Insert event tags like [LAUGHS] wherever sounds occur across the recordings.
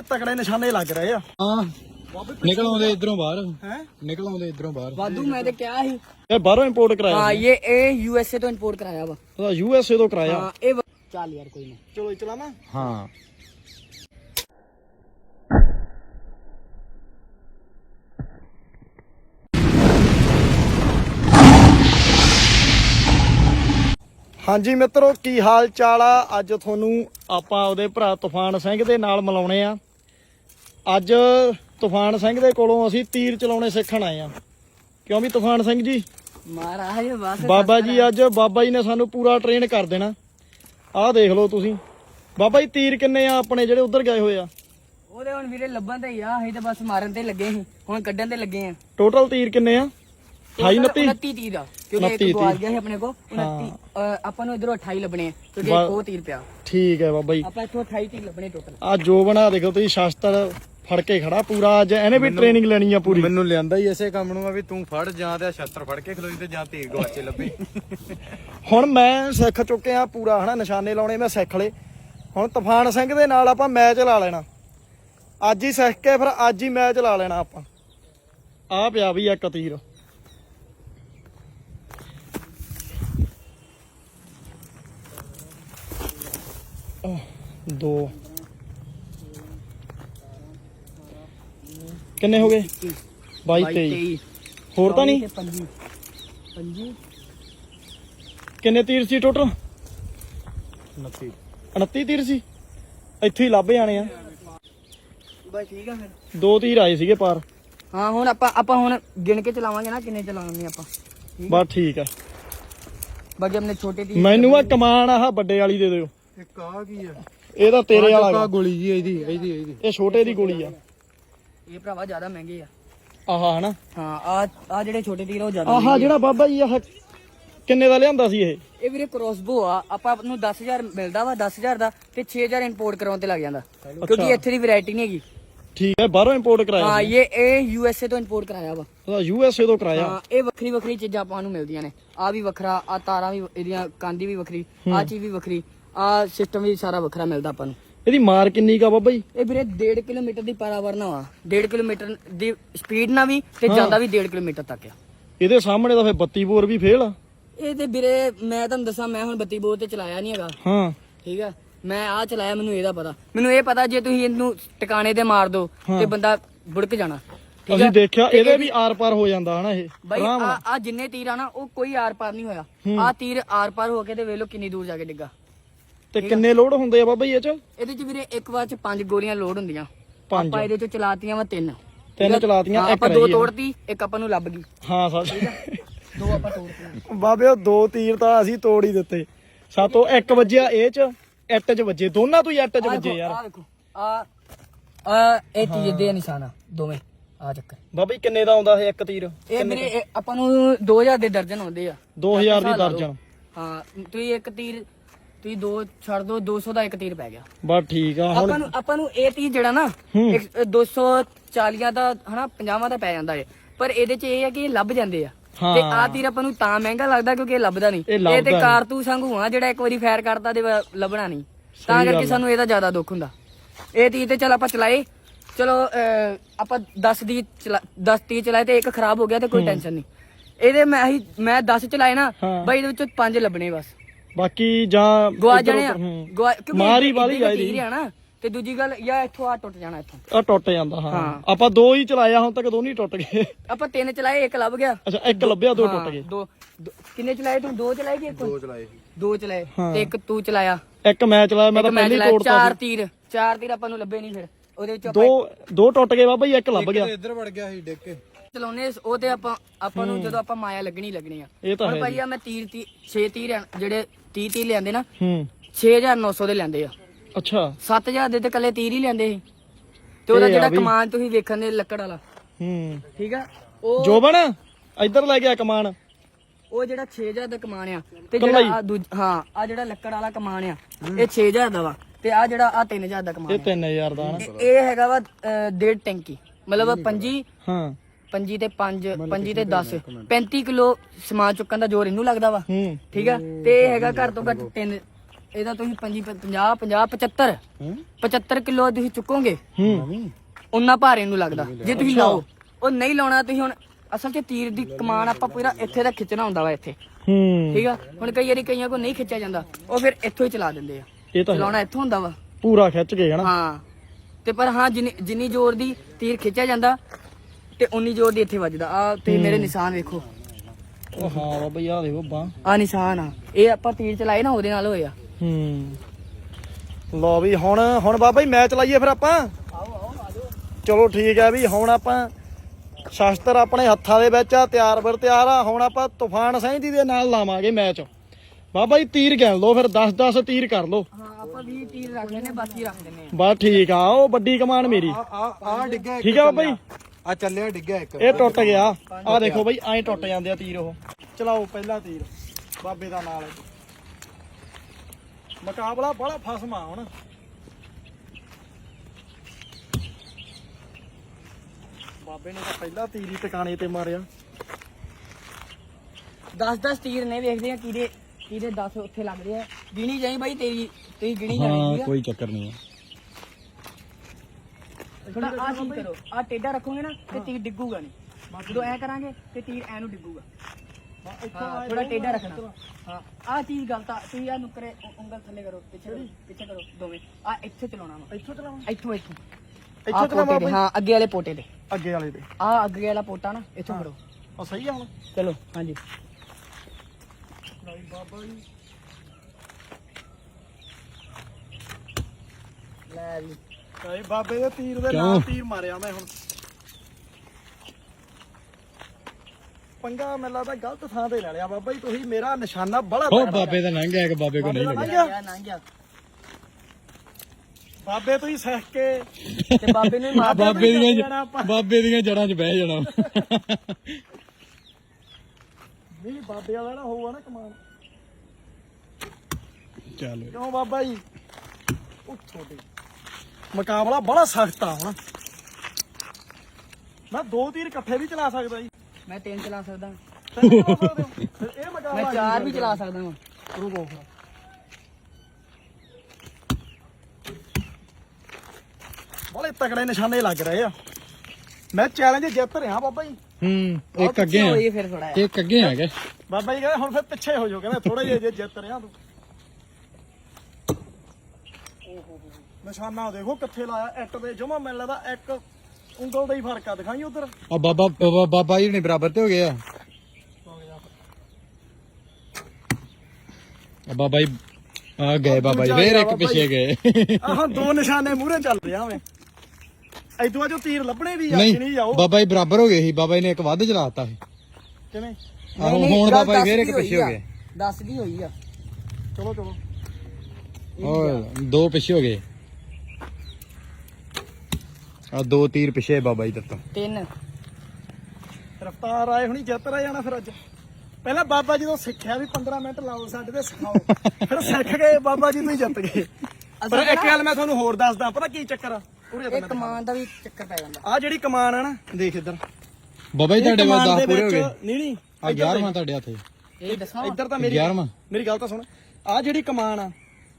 ਬਾਲੇ ਤਕੜੇ ਨਿਸ਼ਾਨੇ ਲੱਗ ਰਹੇ ਆ। ਹਾਂ ਨਿਕਲ ਆਉਂਦੇ ਇਧਰੋਂ ਬਾਹਰ। ਹੈ? ਨਿਕਲ ਆਉਂਦੇ ਇਧਰੋਂ ਬਾਹਰ। ਵਾਧੂ ਮੈਂ ਤੇ ਕਿਹਾ ਸੀ। ਇਹ ਬਾਹਰੋਂ ਇੰਪੋਰਟ ਕਰਾਇਆ ਹਾਂ ਇਹ ਇਹ ਯੂ ਐਸ ਏ ਤੋਂ ਇੰਪੋਰਟ ਕਰਾਇਆ ਵਾ। ਉਹਦਾ ਯੂ ਐਸ ਏ ਤੋਂ ਕਰਾਇਆ। ਹਾਂ ਇਹ ਚੱਲ ਯਾਰ ਕੋਈ ਨਾ। ਚਲੋ ਚਲਾਵਾਂ? ਹਾਂ। ਹਾਂਜੀ ਮਿੱਤਰੋ ਕੀ ਹਾਲ ਚਾਲ ਆ? ਅੱਜ ਤੁਹਾਨੂੰ ਆਪਾਂ ਉਹਦੇ ਭਰਾ ਤੂਫਾਨ ਸਿੰਘ ਦੇ ਨਾਲ ਮਿਲਾਉਣੇ ਆ। ਅੱਜ ਤੂਫਾਨ ਸਿੰਘ ਦੇ ਕੋਲੋਂ ਅਸੀਂ ਤੀਰ ਚਲਾਉਣੇ ਸਿੱਖਣ ਆਏ ਆ ਕਿਉਂ ਵੀ ਤੂਫਾਨ ਸਿੰਘ ਜੀ? ਮਹਾਰਾਜ ਬਸ ਬਾਬਾ ਜੀ ਅੱਜ ਬਾਬਾ ਜੀ ਨੇ ਸਾਨੂੰ ਪੂਰਾ ਟ੍ਰੇਨ ਕਰ ਦੇਣਾ। ਆਹ ਦੇਖ ਲਓ ਤੁਸੀਂ। ਬਾਬਾ ਜੀ ਤੀਰ ਕਿੰਨੇ ਆ ਆਪਣੇ ਜਿਹੜੇ ਉਧਰ ਗਏ ਹੋਏ ਆ? ਉਹਦੇ ਹੁਣ ਵੀਰੇ ਲੱਭਣ ਤੇ ਹੀ ਆ ਅਸੀਂ ਤਾਂ ਬਸ ਮਾਰਨ ਤੇ ਲੱਗੇ ਸੀ। ਹੁਣ ਕੱਢਣ ਤੇ ਲੱਗੇ ਆ। ਟੋਟਲ ਤੀਰ ਕਿੰਨੇ ਆ? 28 29 29 ਤੀਰ ਆ ਕਿਉਂਕਿ 29 ਇੱਕ ਗਵਾਚ ਗਿਆ ਸੀ ਆਪਣੇ ਕੋ 29 ਅ, ਆਪਾਂ ਨੂੰ ਇਧਰੋਂ 28 ਲੱਭਣੇ ਆ ਕਿਉਂਕਿ ਉਹ ਤੀਰ ਪਿਆ। ਠੀਕ ਹੈ ਬਾਬਾ ਜੀ। ਆਪਾਂ ਇੱਥੋਂ 28 ਤੀਰ ਲੱਭਣੇ ਟੋਟਲ ਆ ਜੋ ਬਣਾ ਦੇਖੋ ਤੁਸੀਂ ਸ਼ਾਸਤਰ। ਫੜ ਕੇ ਖੜਾ ਪੂਰਾ ਅੱਜ ਇਹਨੇ ਵੀ ਟ੍ਰੇਨਿੰਗ ਲੈਣੀ ਆ ਪੂਰੀ। ਮੈਨੂੰ ਲਿਆਂਦਾ ਹੀ ਐਸੇ ਕੰਮ ਨੂੰ ਆ ਵੀ ਤੂੰ ਫੜ ਜਾਂ ਤੇ ਛੱਤਰ ਫੜ ਕੇ ਖਲੋਈ ਤੇ ਜਾਂ ਤੀਰ ਗਵਾਚੇ ਲੱਭੇ। ਹੁਣ ਮੈਂ ਸਿੱਖ ਚੁੱਕਿਆ ਪੂਰਾ ਹਨਾ ਨਿਸ਼ਾਨੇ ਲਾਉਣੇ ਮੈਂ ਸਿੱਖ ਲਏ। ਹੁਣ ਤੂਫਾਨ ਸਿੰਘ ਦੇ ਨਾਲ ਆਪਾਂ ਮੈਚ ਲਾ ਲੈਣਾ। ਅੱਜ ਹੀ ਸਿੱਖ ਕੇ ਫਿਰ ਅੱਜ ਹੀ ਮੈਚ ਲਾ ਲੈਣਾ ਆਪਾਂ। ਆ ਪਿਆ ਵੀ ਇੱਕ ਤੀਰ। ਦੋ। ਕਿੰਨੇ ਹੋ ਗਏ? 22 23 ਹੋਰ ਤਾਂ ਨਹੀਂ? ਕਿੰਨੇ ਤੀਰ ਸੀ ਟੋਟਲ 29 29 ਤੀਰ ਸੀ? ਇੱਥੇ ਹੀ ਲੱਭ ਜਾਣੇ ਆ। ਬਸ ਠੀਕ ਆ ਫਿਰ। ਦੋ ਤੀਰ ਆਏ ਸੀਗੇ ਪਾਰ। ਹਾਂ ਹੁਣ ਆਪਾਂ ਆਪਾਂ ਹੁਣ ਗਿਣ ਕੇ ਚਲਾਵਾਂਗੇ ਨਾ ਕਿੰਨੇ ਚਲਾਉਣੇ ਆਪਾਂ। ਬਸ ਠੀਕ ਆ। ਬਾਕੀ ਆਪਣੇ ਛੋਟੇ ਤੀਰ ਮੈਨੂੰ ਆ ਕਮਾਨ ਆਹ ਵੱਡੇ ਵਾਲੀ ਦੇ ਦਿਓ। ਇੱਕ ਆ ਕੀ ਆ? ਇਹ ਤਾਂ ਤੇਰੇ ਵਾਲਾ ਆ। ਗੋਲੀ ਜੀ ਇਹਦੀ ਇਹਦੀ ਇਹਦੀ। ਇਹ ਛੋਟੇ ਦੀ ਗੋਲੀ ਆ। ਇਹ ਭਰਾਵਾ ਜ਼ਿਆਦਾ ਮਹਿੰਗੇ ਆ। ਆਹਾ ਹਨਾ? ਹਾਂ ਆ ਆ ਜਿਹੜੇ ਛੋਟੇ ਤੀਰ ਆ ਉਹ ਜ਼ਿਆਦਾ ਆਹਾ ਜਿਹੜਾ ਬਾਬਾ ਜੀ ਆਹ ਕਿੰਨੇ ਦਾ ਲਿਆਂਦਾ ਸੀ ਇਹ? ਇਹ ਵੀਰੇ ਕ੍ਰੋਸਬੋ ਆ। ਆਪਾਂ ਨੂੰ 10000 ਮਿਲਦਾ ਵਾ 10000 ਦਾ ਤੇ 6000 ਇੰਪੋਰਟ ਕਰਾਉਣ ਤੇ ਲੱਗ ਜਾਂਦਾ। ਕਿਉਂਕਿ ਇੱਥੇ ਦੀ ਵੈਰਾਈਟੀ ਨਹੀਂ ਹੈਗੀ। ਠੀਕ ਹੈ ਬਾਹਰੋਂ ਇੰਪੋਰਟ ਕਰਾਇਆ ਹਾਂ ਇਹ ਇਹ ਯੂ ਐਸ ਏ ਤੋਂ ਇੰਪੋਰਟ ਕਰਾਇਆ ਵਾ। ਉਹਦਾ ਯੂ ਐਸ ਏ ਤੋਂ ਕਰਾਇਆ। ਹਾਂ ਇਹ ਵੱਖਰੀ ਵੱਖਰੀ ਚੀਜ਼ਾਂ ਆਪਾਂ ਨੂੰ ਮਿਲਦੀਆਂ ਨੇ। ਆ ਵੀ ਵੱਖਰਾ ਆ ਤਾਰਾਂ ਵੀ ਇਹਦੀਆਂ ਕਾਂਦੀ ਵੀ ਵੱਖਰੀ ਆ ਚੀਜ਼ ਵੀ ਵੱਖਰੀ ਆ ਸਿਸਟਮ ਵੀ ਸਾਰਾ ਵੱਖਰਾ ਮਿਲਦਾ ਆਪਾਂ ਨੂੰ। ਇਹਦੀ ਮਾਰ ਕਿੰਨੀ ਕਾ ਬਾਬਾ ਜੀ? ਇਹ ਵੀਰੇ 1.5 ਕਿਲੋਮੀਟਰ ਦੀ ਪਾਰਾਵਰ ਨਾ ਵਾ 1.5 ਕਿਲੋਮੀਟਰ ਦੀ ਸਪੀਡ ਨਾਲ ਵੀ ਤੇ ਜਾਂਦਾ ਵੀ 1.5 ਕਿਲੋਮੀਟਰ ਤੱਕ ਆ। ਇਹਦੇ ਸਾਹਮਣੇ ਤਾਂ ਫੇ 32 ਬੋਰ ਵੀ ਫੇਲ ਆ। ਇਹ ਤੇ ਵੀਰੇ ਮੈਂ ਤੁਹਾਨੂੰ ਦੱਸਾਂ ਮੈਂ ਹੁਣ ਬੱਤੀ ਬੋਰ ਤੇ ਚਲਾਇਆ ਨਹੀਂ ਹੈਗਾ। ਹਾਂ। ਠੀਕ ਆ? ਮੈਂ ਆ ਚਲਾਇਆ ਮੈਨੂੰ ਇਹਦਾ ਪਤਾ। ਮੈਨੂੰ ਇਹ ਪਤਾ ਜੇ ਤੁਸੀਂ ਇਹਨੂੰ ਟਿਕਾਣੇ ਤੇ ਮਾਰ ਦੋ ਤੇ ਬੰਦਾ ਬੁੜਕ ਜਾਣਾ। ਅਸੀਂ ਦੇਖਿਆ ਇਹਦੇ ਵੀ ਆਰ ਪਾਰ ਹੋ ਜਾਂਦਾ ਹਨਾ ਇਹ। ਬਾਈ ਆ ਆ ਜਿੰਨੇ ਤੀਰ ਆ ਨਾ ਉਹ ਕੋਈ ਆਰ ਪਾਰ ਨਹੀਂ ਹੋਇਆ। ਆ ਤੀਰ ਆਰ ਪਾਰ ਹੋ ਕੇ ਤੇ ਵੇਖ ਲਓ ਕਿੰਨੀ ਦੂਰ ਜਾ ਕੇ ਡਿੱਗਾ। ਤੇ ਕਿੰਨੇ ਲੋਡ ਹੁੰਦੇ ਆ ਬਾਬਾ ਜੀ ਇਹ ਚ? ਇਹਦੇ ਚ ਵੀਰੇ ਇੱਕ ਵਾਰ ਚ ਪੰਜ ਗੋਲੀਆਂ ਲੋਡ ਹੁੰਦੀਆਂ। ਪੰਜ। ਆਪਾਂ ਇਹਦੇ ਚ ਚਲਾਤੀਆਂ ਵਾ ਤਿੰਨ। ਤਿੰਨ ਚਲਾਤੀਆਂ ਇੱਕ ਆਪਾਂ ਦੋ ਆ। ਤੋੜਤੀ ਇੱਕ ਆਪਾਂ ਨੂੰ ਲੱਭ ਗਈ। ਹਾਂ ਸਰ ਦੋ ਆਪਾਂ ਤੋੜਤੀਆਂ ਬਾਬੇ ਉਹ ਦੋ ਤੀਰ ਤਾਂ ਅਸੀਂ ਤੋੜ ਹੀ ਦਿੱਤੇ। ਸਾਤੋਂ ਇੱਕ ਵੱਜਿਆ ਇਹ ਚ ਇੱਟ ਚ ਵੱਜੇ। ਦੋਨਾਂ ਤੋਂ ਹੀ ਇੱਟ ਚ ਵੱਜੇ ਯਾਰ। ਆ ਆ ਆ ਇਹ ਤੀਰ ਦੇ ਨਿਸ਼ਾਨਾ ਦੋਵੇਂ। ਆ ਚੱਕਰ। ਬਾਬਾ ਜੀ ਕਿੰਨੇ ਦਾ ਆਉਂਦਾ ਇਹ ਇੱਕ ਤੀਰ? ਇਹ ਇਹ ਆਪਾਂ ਨੂੰ 2000 ਦੇ ਦਰਜਨ ਆਉਂਦੇ ਆ। 2000 ਦੀ। ਦਰਜਨ। ਹਾਂ ਤੁਸੀਂ ਇੱਕ ਤੀਰ ਤੁਸੀਂ ਦੋ ਛੱਡ ਦੋ 200 ਦਾ ਇੱਕ ਤੀਰ ਪੈ ਗਿਆ। ਬਸ ਠੀਕ ਆ ਹੁਣ ਆਪਾਂ ਨੂੰ ਆਪਾਂ ਨੂੰ ਇਹ ਤੀਰ ਜਿਹੜਾ ਨਾ ਇੱਕ 240 ਦਾ ਹਨਾ 50 ਦਾ ਪੈ ਜਾਂਦਾ ਹੈ ਪਰ ਇਹਦੇ ਚ ਇਹ ਹੈ ਕਿ ਇਹ ਲੱਭ ਜਾਂਦੇ ਆ। ਹਾਂ। ਤੇ ਆ ਤੀਰ ਆਪਾਂ ਨੂੰ ਤਾਂ ਮਹਿੰਗਾ ਲੱਗਦਾ ਕਿਉਂਕਿ ਇਹ ਲੱਭਦਾ ਨਹੀਂ। ਇਹ ਲੱਭਦਾ ਤੇ ਨਹੀਂ। ਕਾਰਤੂਸ ਵਾਂਗੂ ਆ ਜਿਹੜਾ ਇੱਕ ਵਾਰੀ ਫਾਇਰ ਕਰਤਾ ਤੇ ਵਾ- ਲੱਭਣਾ ਨਹੀਂ। ਤਾਂ ਕਰਕੇ ਸਾਨੂੰ ਇਹਦਾ ਜ਼ਿਆਦਾ ਦੁੱਖ ਹੁੰਦਾ। ਇਹ ਤੀਰ ਤੇ ਚਲ ਆਪਾਂ ਚਲਾਏ। ਚਲੋ ਆਪਾਂ 10 ਦੀ 10 ਤੀਰ ਚਲਾਏ ਤੇ ਇੱਕ ਖਰਾਬ ਹੋ ਗਿਆ ਤੇ ਕੋਈ ਟੈਨਸ਼ਨ ਨਹੀਂ। ਇਹਦੇ ਮੈਂ ਹੀ ਮੈਂ 10 ਚਲਾਏ ਨਾ ਹਾਂ। ਬਾਈ ਇਹਦੇ ਵਿੱਚੋਂ 5 ਲੱਭਣੇ ਬਸ। ਬਾਕੀ ਜਾਂ ਗਵਾ ਇੱਧਰ ਜਾਣੇ ਆ? ਉੱਧਰ, ਹੂੰ। ਗਵਾ ਕਿਉਂਕਿ ਮਾਰ ਹੀ ਵਾਲੀ ਜਾਈਦੀ। ਆ ਨਾ ਤੇ ਦੂਜੀ ਗੱਲ ਜਾਂ ਇੱਥੋਂ ਆ ਟੁੱਟ ਜਾਣਾ ਇੱਥੋਂ। ਆ ਟੁੱਟ ਜਾਂਦਾ ਹਾਂ। ਹਾਂ। ਆਪਾਂ ਦੋ ਹੀ ਚਲਾਇਆ ਹੁਣ ਤੱਕ ਦੋਨੇ ਹੀ ਟੁੱਟ ਗਏ। ਆਪਾਂ ਤਿੰਨ ਚਲਾਏ ਇੱਕ ਲੱਭ ਗਿਆ। ਅੱਛਾ ਇੱਕ ਲੱਭਿਆ ਦੋ ਹਾਂ, ਟੁੱਟ ਗਏ। ਦੋ ਦੋ- ਕਿੰਨੇ ਚਲਾਏ ਤੂੰ? ਦੋ ਚਲਾਏ ਕਿ ਇੱਕ? ਦੋ ਚਲਾਏ ਦੋ ਚਲਾਏ। ਤੇ ਇੱਕ ਤੂੰ ਚਲਾਇਆ। ਇੱਕ ਮੈਂ ਚਲਾਇਆ ਮੈਂ ਇੱਕ ਤਾਂ ਮੈਂ ਪਹਿਲੀ ਚਲਾਇਆ ਤੋੜਤਾ ਚਾਰ। ਤੀਰ ਚਾਰ ਤੀਰ ਆਪਾਂ ਨੂੰ ਲੱਭੇ ਨਹੀਂ ਫਿਰ। ਉਹਦੇ ਵਿੱਚ ਦੋ ਦੋ ਟੁੱਟ ਗਏ ਬਾਬਾ ਜੀ ਇੱਕ ਲੱਭ ਗਿਆ। ਇੱਧਰ ਵੜ ਗਿਆ ਸੀ ਡਿੱਗ ਕੇ। ਚਲਾਉਨੇ ਉਹ ਤੇ ਆਪਾਂ ਆਪਾਂ ਨੂੰ ਜਦੋਂ ਆਪਾਂ ਮਾਇਆ ਲੱਗਣੀ ਲੱਗਣੀ ਆ। ਇਹ ਤਾਂ ਹੈ ਭਾਈ ਆ ਮੈਂ ਤੀਰ ਤੀ 6 ਤੀਰ ਜਿਹੜੇ 30 ਤੀਰ ਲਿਆਂਦੇ ਨਾ ਹੂੰ। 6900 ਦੇ ਲੈਂਦੇ ਆ। ਅੱਛਾ। 7000 ਦੇ ਤੇ ਕੱਲੇ ਤੀਰ ਹੀ ਲੈਂਦੇ ਸੀ। ਤੇ ਉਹਦਾ ਜਿਹੜਾ। ਕਮਾਨ ਤੁਸੀਂ ਵੇਖਣ ਦੇ ਲੱਕੜ ਵਾਲਾ। ਹੂੰ। ਠੀਕ ਆ? ਉਹ ਜੋਬਨ ਇੱਧਰ ਲੈ ਗਿਆ ਕਮਾਨ। ਉਹ ਜਿਹੜਾ 6000 ਦਾ ਕਮਾਨ ਆ ਤੇ ਜਿਹੜਾ ਆ ਦੂਜ ਹਾਂ ਆ ਜਿਹੜਾ ਲੱਕੜ ਵਾਲਾ ਕਮਾਨ ਆ ਇਹ 6000 ਦਾ ਵਾ। ਤੇ ਆ ਜਿਹੜਾ ਆ 3000 ਦਾ ਕਮਾਨ ਇਹ 3000 ਦਾ ਇਹ ਹੈਗਾ ਵਾ ਡੇਢ ਟੈਂਕੀ। ਮਤਲਬ ਪੰਜੀ ਹਾਂ। ਪੰਜੀ ਤੇ 5 ਪੰਜੀ ਤੇ 10 35 ਕਿਲੋ ਸਮਾਨ ਚੁੱਕਣ ਦਾ ਜ਼ੋਰ ਇਹਨੂੰ ਲੱਗਦਾ ਵਾ। ਠੀਕ ਆ? ਤੇ ਇਹ ਹੈਗਾ ਘੱਟ ਤੋਂ ਘੱਟ 3 ਇਹਦਾ ਤੁਸੀਂ 50 50 50 75 ਹੂੰ। 75 ਕਿਲੋ ਤੁਸੀਂ ਚੁੱਕੋਗੇ। ਹੂੰ। ਉਨਾ ਭਾਰ ਇਹਨੂੰ ਲੱਗਦਾ। ਜੇ ਤੁਸੀਂ ਲਾਓ। ਉਹ ਨਹੀਂ ਲਾਉਣਾ ਤੁਸੀਂ ਹੁਣ। ਅਸਲ 'ਚ ਤੀਰ ਦੀ ਕਮਾਨ ਆਪਾਂ ਪੂਰਾ ਇੱਥੇ ਦਾ ਖਿੱਚਣਾ ਹੁੰਦਾ ਵਾ ਇੱਥੇ। ਹੂੰ। ਠੀਕ ਆ? ਹੁਣ ਕਈ ਵਾਰੀ ਕਈਆਂ ਕੋ ਨਹੀਂ ਖਿੱਚਿਆ ਜਾਂਦਾ। ਉਹ ਫਿਰ ਇੱਥੋਂ ਹੀ ਚਲਾ ਦਿੰਦੇ ਆ। ਇਹ ਤਾਂ। ਚਲਾਉਣਾ ਇੱਥੋਂ ਹੁੰਦਾ ਵਾ। ਪੂਰਾ ਖਿੱਚ ਕੇ ਹਨਾ। ਹਾਂ। ਤੇ ਪਰ ਹਾਂ ਜਿੰਨੀ ਜਿੰਨੀ ਜ਼ੋਰ ਦੀ ਤੀਰ ਖਿੱਚਿਆ ਜਾਂਦਾ ਤੇ ਉਨੀ ਜ਼ੋਰ ਦੀ ਇੱਥੇ ਵੱਜਦਾ। ਆ ਤੇ ਮੇਰੇ ਨਿਸ਼ਾਨ ਵੇਖੋ। ਉਹ ਹਾਂ ਬਾਬਾ ਯਾ ਦੇਖੋ ਬਾਹ। ਆ ਨਿਸ਼ਾਨ ਆ। ਇਹ ਆਪਾਂ ਤੀਰ ਚਲਾਏ ਨਾ ਉਹਦੇ ਨਾਲ ਹੋਇਆ ਹੂੰ। ਲੋ ਵੀ ਹੁਣ ਹੁਣ ਬਾਬਾ ਜੀ ਮੈਚ ਲਾਈਏ ਫਿਰ ਆਪਾਂ। ਚਲੋ ਠੀਕ ਹੈ ਵੀ ਹੁਣ ਆਪਾਂ ਸ਼ਸਤਰ ਆਪਣੇ ਹੱਥਾਂ ਦੇ ਵਿੱਚ ਆ ਤਿਆਰ ਬਰ ਤਿਆਰ ਆ। ਹੁਣ ਆਪਾਂ ਤੂਫਾਨ ਸੈਂਦੀ ਦੇ ਨਾਲ ਲਾਵਾਂਗੇ ਮੈਚ। ਬਾਬਾ ਜੀ ਤੀਰ ਗਿਣ ਲਓ ਫਿਰ 10 10 ਤੀਰ ਕਰ ਲਓ। ਹਾਂ ਆਪਾਂ 20 ਤੀਰ ਰੱਖ ਲੈਨੇ ਬਾਕੀ ਰੱਖ ਦਿੰਨੇ ਆ ਬਸ ਠੀਕ ਆ ਉਹ ਵੱਡੀ ਕਮਾਨ ਮੇਰੀ। ਆ ਆ ਇੱਕ ਠੀਕ ਆ ਬਾਬਾ ਜੀ? ਆ ਚੱਲਿਆ ਡਿੱਗਿਆ ਇੱਕ। ਇਹ ਟੁੱਟ ਗਿਆ। ਆ ਦੇਖੋ ਬਈ ਐਂ ਟੁੱਟ ਜਾਂਦੇ ਆ ਤੀਰ ਉਹ। ਚਲਾਓ ਪਹਿਲਾ ਤੀਰ ਬਾਬੇ ਦਾ ਨਾਲ। ਹੈ ਮੁਕਾਬਲਾ ਬੜਾ ਫਸਮਾ ਹੁਣ। ਬਾਬੇ ਨੇ ਤਾਂ ਪਹਿਲਾ ਤੀਰ ਹੀ ਟਿਕਾਣੇ ਤੇ ਮਾਰਿਆ। 10 10 ਤੀਰ ਨੇ ਵੇਖਦੇ ਆ ਕਿਹਦੇ ਕਿਹਦੇ 10 ਉੱਥੇ ਲੱਗਦੇ ਆ। ਗਿਣੀ ਜਾਈ ਬਾਈ ਤੇਰੀ ਤੁਸੀਂ ਗਿਣੀ ਜਾਣੀ ਕੋਈ ਚੱਕਰ ਨਹੀਂ ਥੋੜਾ ਆ ਚੀਜ਼ ਕਰੋ ਆ ਟੇਡਾ ਰੱਖੋਗੇ ਨਾ ਤੇ ਤੀਰ ਡਿੱਗੂਗਾ ਨਹੀਂ ਜਦੋਂ ਐ ਕਰਾਂਗੇ ਤੇ ਤੀਰ ਐ ਨੂੰ ਡਿੱਗੂਗਾ। ਹਾਂ ਥੋੜਾ ਟੇਡਾ ਰੱਖਣਾ। ਹਾਂ ਆ ਚੀਜ਼ ਗਲਤ ਆ ਤੁਸੀਂ ਆ ਨੁਕਰੇ ਉ- ਉਂਗਲ ਥੱਲੇ ਕਰੋ ਪਿੱਛੇ ਕਰੋ, ਪਿੱਛੇ ਕਰੋ ਦੋਵੇਂ। ਆ ਇੱਥੇ ਚਲਾਉਣਾ ਵਾ। ਇੱਥੋਂ ਚਲਾਵਾਂ? ਇੱਥੋਂ ਇੱਥੋਂ। ਇੱਥੋਂ ਆਹ ਚਲਾਵਾਂ ਪੋਟੇ ਤੇ, ਬਈ? ਹਾਂ ਅੱਗੇ ਵਾਲੇ ਪੋਟੇ ਤੇ ਅੱਗੇ ਵਾਲੇ ਤੇ ਆ ਅੱਗੇ ਵਾਲਾ ਪੋਟਾ ਨਾ ਇੱਥੋਂ ਸਹੀ ਆ ਹੁਣ? ਚਲੋ ਹਾਂਜੀ। ਨਹੀਂ ਬਾਬਾ ਜੀ। ਲੈ ਵੀ ਕਹੇ ਬਾਬੇ ਦੇ ਤੀਰ ਦੇ ਨਾਲ ਤੀਰ ਮਾਰਿਆ ਮੈਂ ਹੁਣ। ਪੰਗਾ ਮੈਨੂੰ ਲੱਗਦਾ ਗਲਤ ਥਾਂ ਤੇ ਲੈ ਲਿਆ ਬਾਬਾ ਜੀ ਤੁਸੀਂ ਮੇਰਾ ਨਿਸ਼ਾਨਾ ਬੜਾ ਉਹ ਬਾਬੇ ਦਾ ਲੰਘ ਗਿਆ ਕਿ ਬਾਬੇ ਕੋ ਨਹੀਂ ਲੱਗਿਆ ਬਾਬੇ ਤੁਸੀਂ ਸਿੱਖ ਕੇ ਤੇ ਬਾਬੇ ਨੂੰ ਮਾਰ ਬਾਬੇ ਦੀਆਂ। ਬਾਬੇ ਦੀਆਂ ਜੜਾਂ 'ਚ ਬਹਿ ਜਾਣਾ। ਨਹੀਂ ਬਾਬੇ ਵਾਲਾ ਨਾ ਹੋਊਗਾ ਨਾ ਕਮਾਨ। ਚੱਲ। ਕਿਉਂ ਬਾਬਾ ਜੀ? ਉਹ ਛੋਟੇ ਮੁਕਾਬਲਾ ਬੜਾ ਸਖਤ ਆ ਹੁਣ। ਮੈਂ ਦੋ ਤੀਰ ਇਕੱਠੇ ਵੀ ਚਲਾ ਸਕਦਾ ਜੀ। ਮੈਂ ਤਿੰਨ ਚਲਾ ਸਕਦਾ। ਤਿੰਨ ਚਲਾ ਸਕਦੇ ਹੋ। ਫਿਰ ਇਹ ਮੁਕਾਬਲਾ ਮੈਂ ਚਾਰ ਵੀ ਚਲਾ ਸਕਦਾ ਹਾਂ ਰੁਕੋ ਫਿਰ ਬੜੇ ਤਕੜੇ ਨਿਸ਼ਾਨੇ ਲੱਗ ਰਹੇ ਆ। ਮੈਂ ਚੈਲੰਜ ਜਿੱਤ ਰਿਹਾ ਬਾਬਾ ਜੀ। ਹੂੰ ਇੱਕ ਅੱਗੇ ਆ। ਹੋਈ ਫਿਰ ਥੋੜਾ ਇੱਕ ਅੱਗੇ ਆ ਗਏ। ਬਾਬਾ ਜੀ ਕਹਿੰਦੇ ਹੁਣ ਫਿਰ ਪਿੱਛੇ ਹੋ ਜਾਓ ਕਹਿੰਦੇ ਥੋੜਾ ਜਿਹਾ ਜੇ ਜਿੱਤ ਰਿਹਾ ਤੂੰ। ਓਹੋ ਨਿਸ਼ਾਨਾ ਦੇਖੋ ਕਿੱਥੇ ਲਾਇਆ ਇੱਟ ਦੇ ਜਮਾ ਮੈਨੂੰ ਲੱਗਦਾ ਇੱਕ ਉਂਗਲ ਦਾ ਹੀ ਫ਼ਰਕ ਆ ਦਿਖਾਈ ਉਧਰ। ਆ ਬਾਬਾ ਬਾਬਾ- ਬਾਬਾ ਜੀ ਨੇ ਬਰਾਬਰ ਤੇ ਹੋ ਗਏ ਆ। ਆ ਬਾਬਾ ਜੀ ਆ ਗਏ ਬਾਬਾ ਜੀ ਫੇਰ ਇੱਕ ਪਿੱਛੇ ਗਏ। ਆਹ ਦੋ ਨਿਸ਼ਾਨੇ ਮੂਹਰੇ ਚੱਲ ਰਿਹਾ ਵੇਂ। ਐਦੋਂ ਜੋ ਤੀਰ ਲੱਭਣੇ ਵੀ ਆ ਕਿ ਨਹੀਂ ਜਾਓ। ਬਾਬਾ ਜੀ ਬਰਾਬਰ ਹੋ ਗਏ ਸੀ ਬਾਬਾ ਜੀ ਨੇ ਇੱਕ ਵੱਧ ਚਲਾਤਾ ਸੀ। ਕਿਵੇਂ? ਆਹੋ ਹੁਣ ਬਾਬਾ ਜੀ ਫੇਰ ਇੱਕ ਪਿੱਛੇ ਹੋ ਗਏ। 10 ਦੀ ਹੋਈ ਆ। ਚਲੋ ਚਲੋ। ਹੋਰ ਦੋ ਪਿੱਛੇ ਹੋ ਗਏ। ਆ ਦੋ ਤੀਰ ਪਿੱਛੇ ਬਾਬਾ ਜੀ ਦਿੱਤਾ ਤਿੰਨ। ਰਫਤਾਰ ਆਏ ਹੁਣੀ ਜਿੱਤ ਰਹੇ ਜਾਣਾ ਫਿਰ ਅੱਜ। ਪਹਿਲਾਂ ਬਾਬਾ ਜੀ ਤੋਂ ਸਿੱਖਿਆ ਵੀ 15 ਮਿੰਟ ਲਾਓ ਸਾਡੇ ਤੇ ਸਿਖਾਓ। ਫਿਰ ਸਿੱਖ ਗਏ ਬਾਬਾ ਜੀ ਤੋਂ ਹੀ ਜਿੱਤ ਗਏ। ਪਰ ਇੱਕ ਗੱਲ ਮੈਂ ਤੁਹਾਨੂੰ ਹੋਰ ਦੱਸਦਾ ਪਤਾ ਕੀ ਚੱਕਰ ਆ? ਇਹ ਕਮਾਨ ਦਾ ਵੀ ਚੱਕਰ ਪੈ ਜਾਂਦਾ। ਆ ਜਿਹੜੀ ਕਮਾਨ ਆ ਨਾ ਦੇਖ ਇੱਧਰ। ਬਾਬਾ ਜੀ ਤੁਹਾਡੇ ਕੋਲ ਕਮਾਨ 10 ਦੇ ਪੂਰੇ ਹੋ ਗਏ। ਨਹੀਂ ਨਹੀਂ ਆ 11ਵਾਂ ਤੁਹਾਡੇ ਹੱਥੇ। ਇਹ ਦੱਸਾਂ। ਇੱਧਰ ਤਾਂ ਮੇਰੀ 11ਵਾਂ ਮੇਰੀ ਗੱਲ ਤਾਂ ਸੁਣ। ਆ ਜਿਹੜੀ ਕਮਾਨ ਆ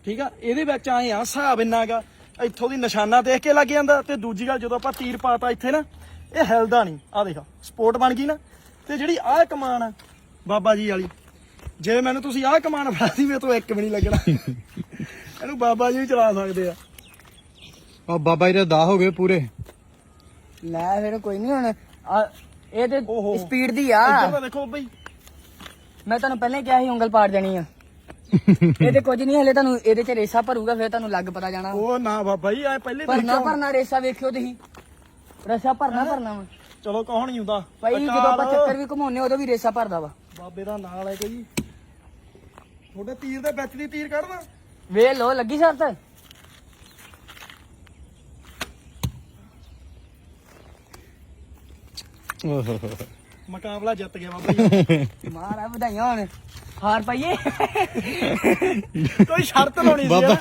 ਠੀਕ ਆ? ਇਹਦੇ ਵਿੱਚ ਆਏ ਆ ਹਿਸਾਬ ਇੰਨਾਗਾ ਇੱਥੋਂ ਦੀ ਨਿਸ਼ਾਨਾ ਦੇਖ ਕੇ ਲੱਗ ਜਾਂਦਾ ਤੇ ਦੂਜੀ ਗੱਲ ਜਦੋਂ ਆਪਾਂ ਤੀਰ ਪਾਤਾ ਇੱਥੇ ਨਾ ਇਹ ਹਿਲਦਾ ਨਹੀਂ। ਆ ਦੇਖ ਸਪੋਰਟ ਬਣ ਗਈ ਨਾ। ਤੇ ਜਿਹੜੀ ਆਹ ਕਮਾਨ ਆ ਬਾਬਾ ਜੀ ਵਾਲੀ ਜੇ ਮੈਨੂੰ ਤੁਸੀਂ ਆਹ ਕਮਾਨ ਫੜਾਦੀ ਮੇਰੇ ਤੋਂ ਇੱਕ ਵੀ ਨਹੀਂ ਲੱਗਣਾ। ਇਹਨੂੰ ਬਾਬਾ ਜੀ ਵੀ ਚਲਾ ਸਕਦੇ ਆ। ਆ ਬਾਬਾ ਜੀ ਦੇ 10 ਹੋ ਗਏ ਪੂਰੇ। ਲੈ ਫਿਰ ਕੋਈ ਨਹੀਂ ਹੁਣ। ਆ ਇਹ ਤੇ ਓਹੋ। ਸਪੀਡ ਦੀ ਆ। ਇੱਧਰ ਤਾਂ ਦੇਖੋ ਬਈ। ਮੈਂ ਤੁਹਾਨੂੰ ਪਹਿਲਾਂ ਹੀ ਕਿਹਾ ਸੀ ਉਂਗਲ ਪਾੜ ਜਾਣੀ ਆ। ਇਹ ਤੇ ਕੁਝ ਨਹੀਂ ਹਲੇ ਤੁਹਾਨੂੰ ਇਹਦੇ ਚ ਰੇਸਾ ਭਰੂਗਾ ਫਿਰ ਤੁਹਾਨੂੰ ਲੱਗ ਪਤਾ ਜਾਣਾ। ਉਹ ਨਾ ਬਾਬਾ ਜੀ ਐ ਪਹਿਲੇ ਭਰਨਾ। ਭਰਨਾ ਰੇਸਾ ਵੇਖਿਓ ਤੁਸੀਂ। ਰੇਸਾ ਭਰਨਾ ਭਰਨਾ ਵਾ। ਚਲੋ ਕੌਣ ਨਹੀਂ ਹੁੰਦਾ। ਭਾਈ ਜਦੋਂ ਆਪਾਂ ਚੱਕਰ ਵੀ ਘੁਮਾਉਂਦੇ ਉਦੋਂ ਵੀ ਰੇਸਾ ਭਰਦਾ ਵਾ। ਬਾਬੇ ਦਾ ਨਾਲ ਹੈ ਕੋਈ ਤੁਹਾਡੇ ਤੀਰ ਦੇ ਵਿੱਚ ਦੀ ਤੀਰ ਕੱਢਣਾ ਵੇ ਲੋ ਲੱਗੀ ਸ਼ਰਤ? ਮੁਕਾਬਲਾ ਜਿੱਤ ਗਿਆ ਬਾਬਾ ਜੀ। ਮਾਰਾ ਵਧਾਈਆਂ ਹੁਣ। ਹਾਰ ਪਾਈਏ। ਕੋਈ ਸ਼ਰਤ ਲਾਉਣੀ ਸੀ ਬਾਬਾ।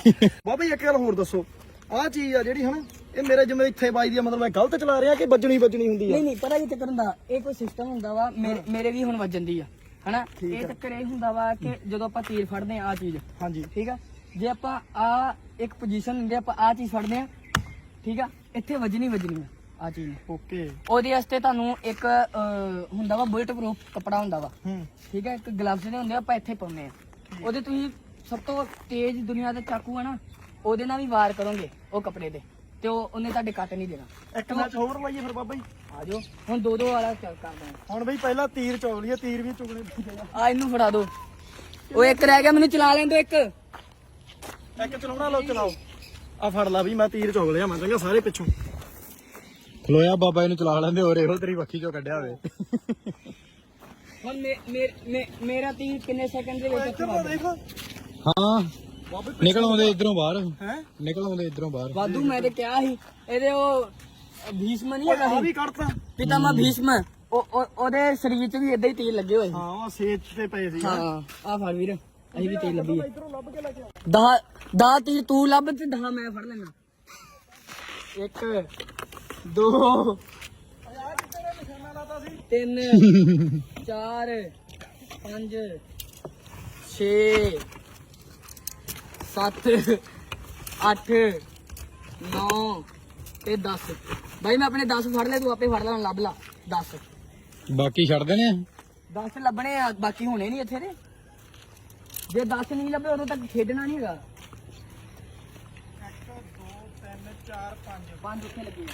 ਬਾਬਾ ਜੀ ਇੱਕ ਗੱਲ ਹੋਰ ਦੱਸੋ। ਆਹ ਚੀਜ਼ ਆ ਜਿਹੜੀ ਹਨਾ ਇਹ ਮੇਰੇ ਜਿਵੇਂ ਇੱਥੇ ਵੱਜਦੀ ਆ ਮਤਲਬ ਮੈਂ ਗਲਤ ਚਲਾ ਰਿਹਾ ਕਿ ਵੱਜਣੀ ਵੱਜਣੀ ਹੁੰਦੀ ਆ? ਨਹੀਂ ਨਹੀਂ ਪਤਾ ਕੀ ਚੱਕਰ ਹੁੰਦਾ? ਇਹ ਕੋਈ ਸਿਸਟਮ ਹੁੰਦਾ ਵਾ ਮੇਰੇ ਮੇਰੇ ਵੀ ਹੁਣ ਵੱਜਣ ਦੀ ਆ ਹਨਾ? ਇਹ ਚੱਕਰ ਇਹ ਹੁੰਦਾ ਵਾ ਕਿ ਜਦੋਂ ਆਪਾਂ ਤੀਰ ਫੜਦੇ ਆ ਆ ਚੀਜ਼। ਹਾਂਜੀ। ਠੀਕ ਆ? ਜੇ ਆਪਾਂ ਆ ਇੱਕ ਪੋਜੀਸ਼ਨ ਹੁੰਦੀ ਆ, ਆਪਾਂ ਆ ਚੀਜ਼ ਫੜਦੇ ਆ ਠੀਕ ਆ? ਇੱਥੇ ਵੱਜਣੀ ਵੱਜਣੀ ਆ। ਆ ਚੀਜ਼ ਓਕੇ ਉਹਦੇ ਵਾਸਤੇ ਤੁਹਾਨੂੰ ਇੱਕ ਅਹ, ਹੁੰਦਾ ਵਾ ਬੁਲਟ ਪ੍ਰੂਫ ਕੱਪੜਾ ਹੁੰਦਾ ਵਾ। ਹੂੰ। ਠੀਕ ਹੈ ਇੱਕ ਗਲਵਸ ਦੇ ਹੁੰਦੇ ਆ ਆਪਾਂ ਇੱਥੇ ਪਾਉਂਦੇ ਆ। ਉਹਦੇ ਤੁਸੀਂ ਸਭ ਤੋਂ ਤੇਜ਼ ਦੁਨੀਆ ਦਾ ਚਾਕੂ ਆ ਨਾ ਉਹਦੇ ਨਾਲ ਵੀ ਵਾਰ ਕਰੋਗੇ ਉਹ ਕੱਪੜੇ ਤੇ ਤੇ ਉਹ ਉਹਨੇ ਤੁਹਾਡੇ ਕੱਟ ਨਹੀਂ ਦੇਣਾ। ਇੱਕ ਮੈਚ ਹੋਰ ਲਾਈਏ ਫਿਰ ਬਾਬਾ ਜੀ। ਆ ਜਾਓ। ਹੁਣ ਦੋ ਦੋ ਵਾਲਾ ਚੱਲ ਕਰਦੇ ਆ ਹੁਣ ਬਈ ਪਹਿਲਾਂ ਤੀਰ ਚੋਕ ਲਈਏ ਤੀਰ ਵੀ ਚੁਗਣੇ ਪੈਂਦੇ ਆ। ਆ ਇਹਨੂੰ ਫੜਾ ਦਿਓ ਉਹ ਇੱਕ ਰਹਿ ਗਿਆ ਮੈਨੂੰ ਚਲਾ ਲੈਣ ਦਿਓ ਇੱਕ। ਇੱਕ ਚਲਾਉਣਾ ਲਓ ਚਲਾਓ। ਆ ਫੜ ਲਾ ਵੀ ਮੈਂ ਤੀਰ ਚੋਕ ਲਿਆ ਮੈਂ ਚੰਗਾ ਸਾਰੇ ਪਿੱਛੋਂ। ਖਲੋਇਆ ਬਾਬਾ ਇਹਨੂੰ ਚਲਾ ਲੈਂਦੇ ਹੋਰ ਇਹੋ ਤੇਰੀ ਵੱਖੀ ਚੋਂ ਕੱਢਿਆ ਹੋਵੇ। ਹੁਣ ਮੇ- ਮੇ- ਮੇ- ਮੇਰਾ ਤੀਰ ਕਿੰਨੇ ਸੈਕਿੰਡ ਦੇ ਵਿੱਚ ਇੱਧਰ ਚਲਾ ਦੇਖ। ਹਾਂ ਨਿਕਲ ਆਉਂਦੇ ਇਧਰੋਂ ਬਾਹਰ। ਹੈ? ਨਿਕਲ ਆਉਂਦੇ ਇਧਰੋਂ ਬਾਹਰ। ਵਾਧੂ ਮੈਂ ਤੇ ਕਿਹਾ ਸੀ ਇਹਦੇ ਉਹ ਭੀਸ਼ਮ ਨਹੀਂ ਹੈਗਾ ਆ ਵੀ ਕੱਢਤਾ। ਪਿਤਾਮਾ ਭੀਸ਼ਮ। ਉਹ ਉਹ- ਉਹਦੇ ਸਰੀਰ 'ਚ ਵੀ ਇਦਾਂ ਹੀ ਤੀਰ ਲੱਗੇ ਹੋਏ ਹਾਂ ਉਹ ਸੇਜ ਤੇ ਪਏ ਸੀ। ਹਾਂ ਆ ਫੜ ਵੀਰ ਅਸੀਂ ਵੀ ਤੀਰ ਲੱਭੀ ਇਧਰੋਂ ਲੱਭ ਕੇ ਲੈ ਕੇ ਆ। ਦਾ ਦਾ ਤੀਰ ਤੂੰ ਲੱਭ ਤੇ ਦਾ ਮੈਂ ਫੜ ਲੈਣਾ ਇੱਕ ਦੋ। ਯਾਰ ਕਿਤੇ ਨੇ ਨਿਸ਼ਾਨਾ ਲਾਤਾ ਸੀ ਤਿੰਨ ਚਾਰ ਪੰਜ ਛੇ ਸੱਤ ਅੱਠ ਨੌ ਤੇ 10 ਬਾਈ ਮੈਂ ਆਪਣੇ 10 ਫੜ ਲੈ ਤੂੰ ਆਪੇ ਫੜ ਲੈ ਲੱਭ ਲਾ। 10 ਬਾਕੀ ਛੱਡ ਦੇਣੇ ਆ? 10 ਲੱਭਣੇ ਆ ਬਾਕੀ ਹੋਣੇ ਨਹੀਂ ਇੱਥੇ ਦੇ। ਜੇ 10 ਨਹੀਂ ਲੱਭੇ ਉਦੋਂ ਤੱਕ ਖੇਡਣਾ ਨਹੀਂ ਹੈਗਾ। 1 2 3 4 5 ਪੰਜ ਉੱਥੇ ਲੱਗੇ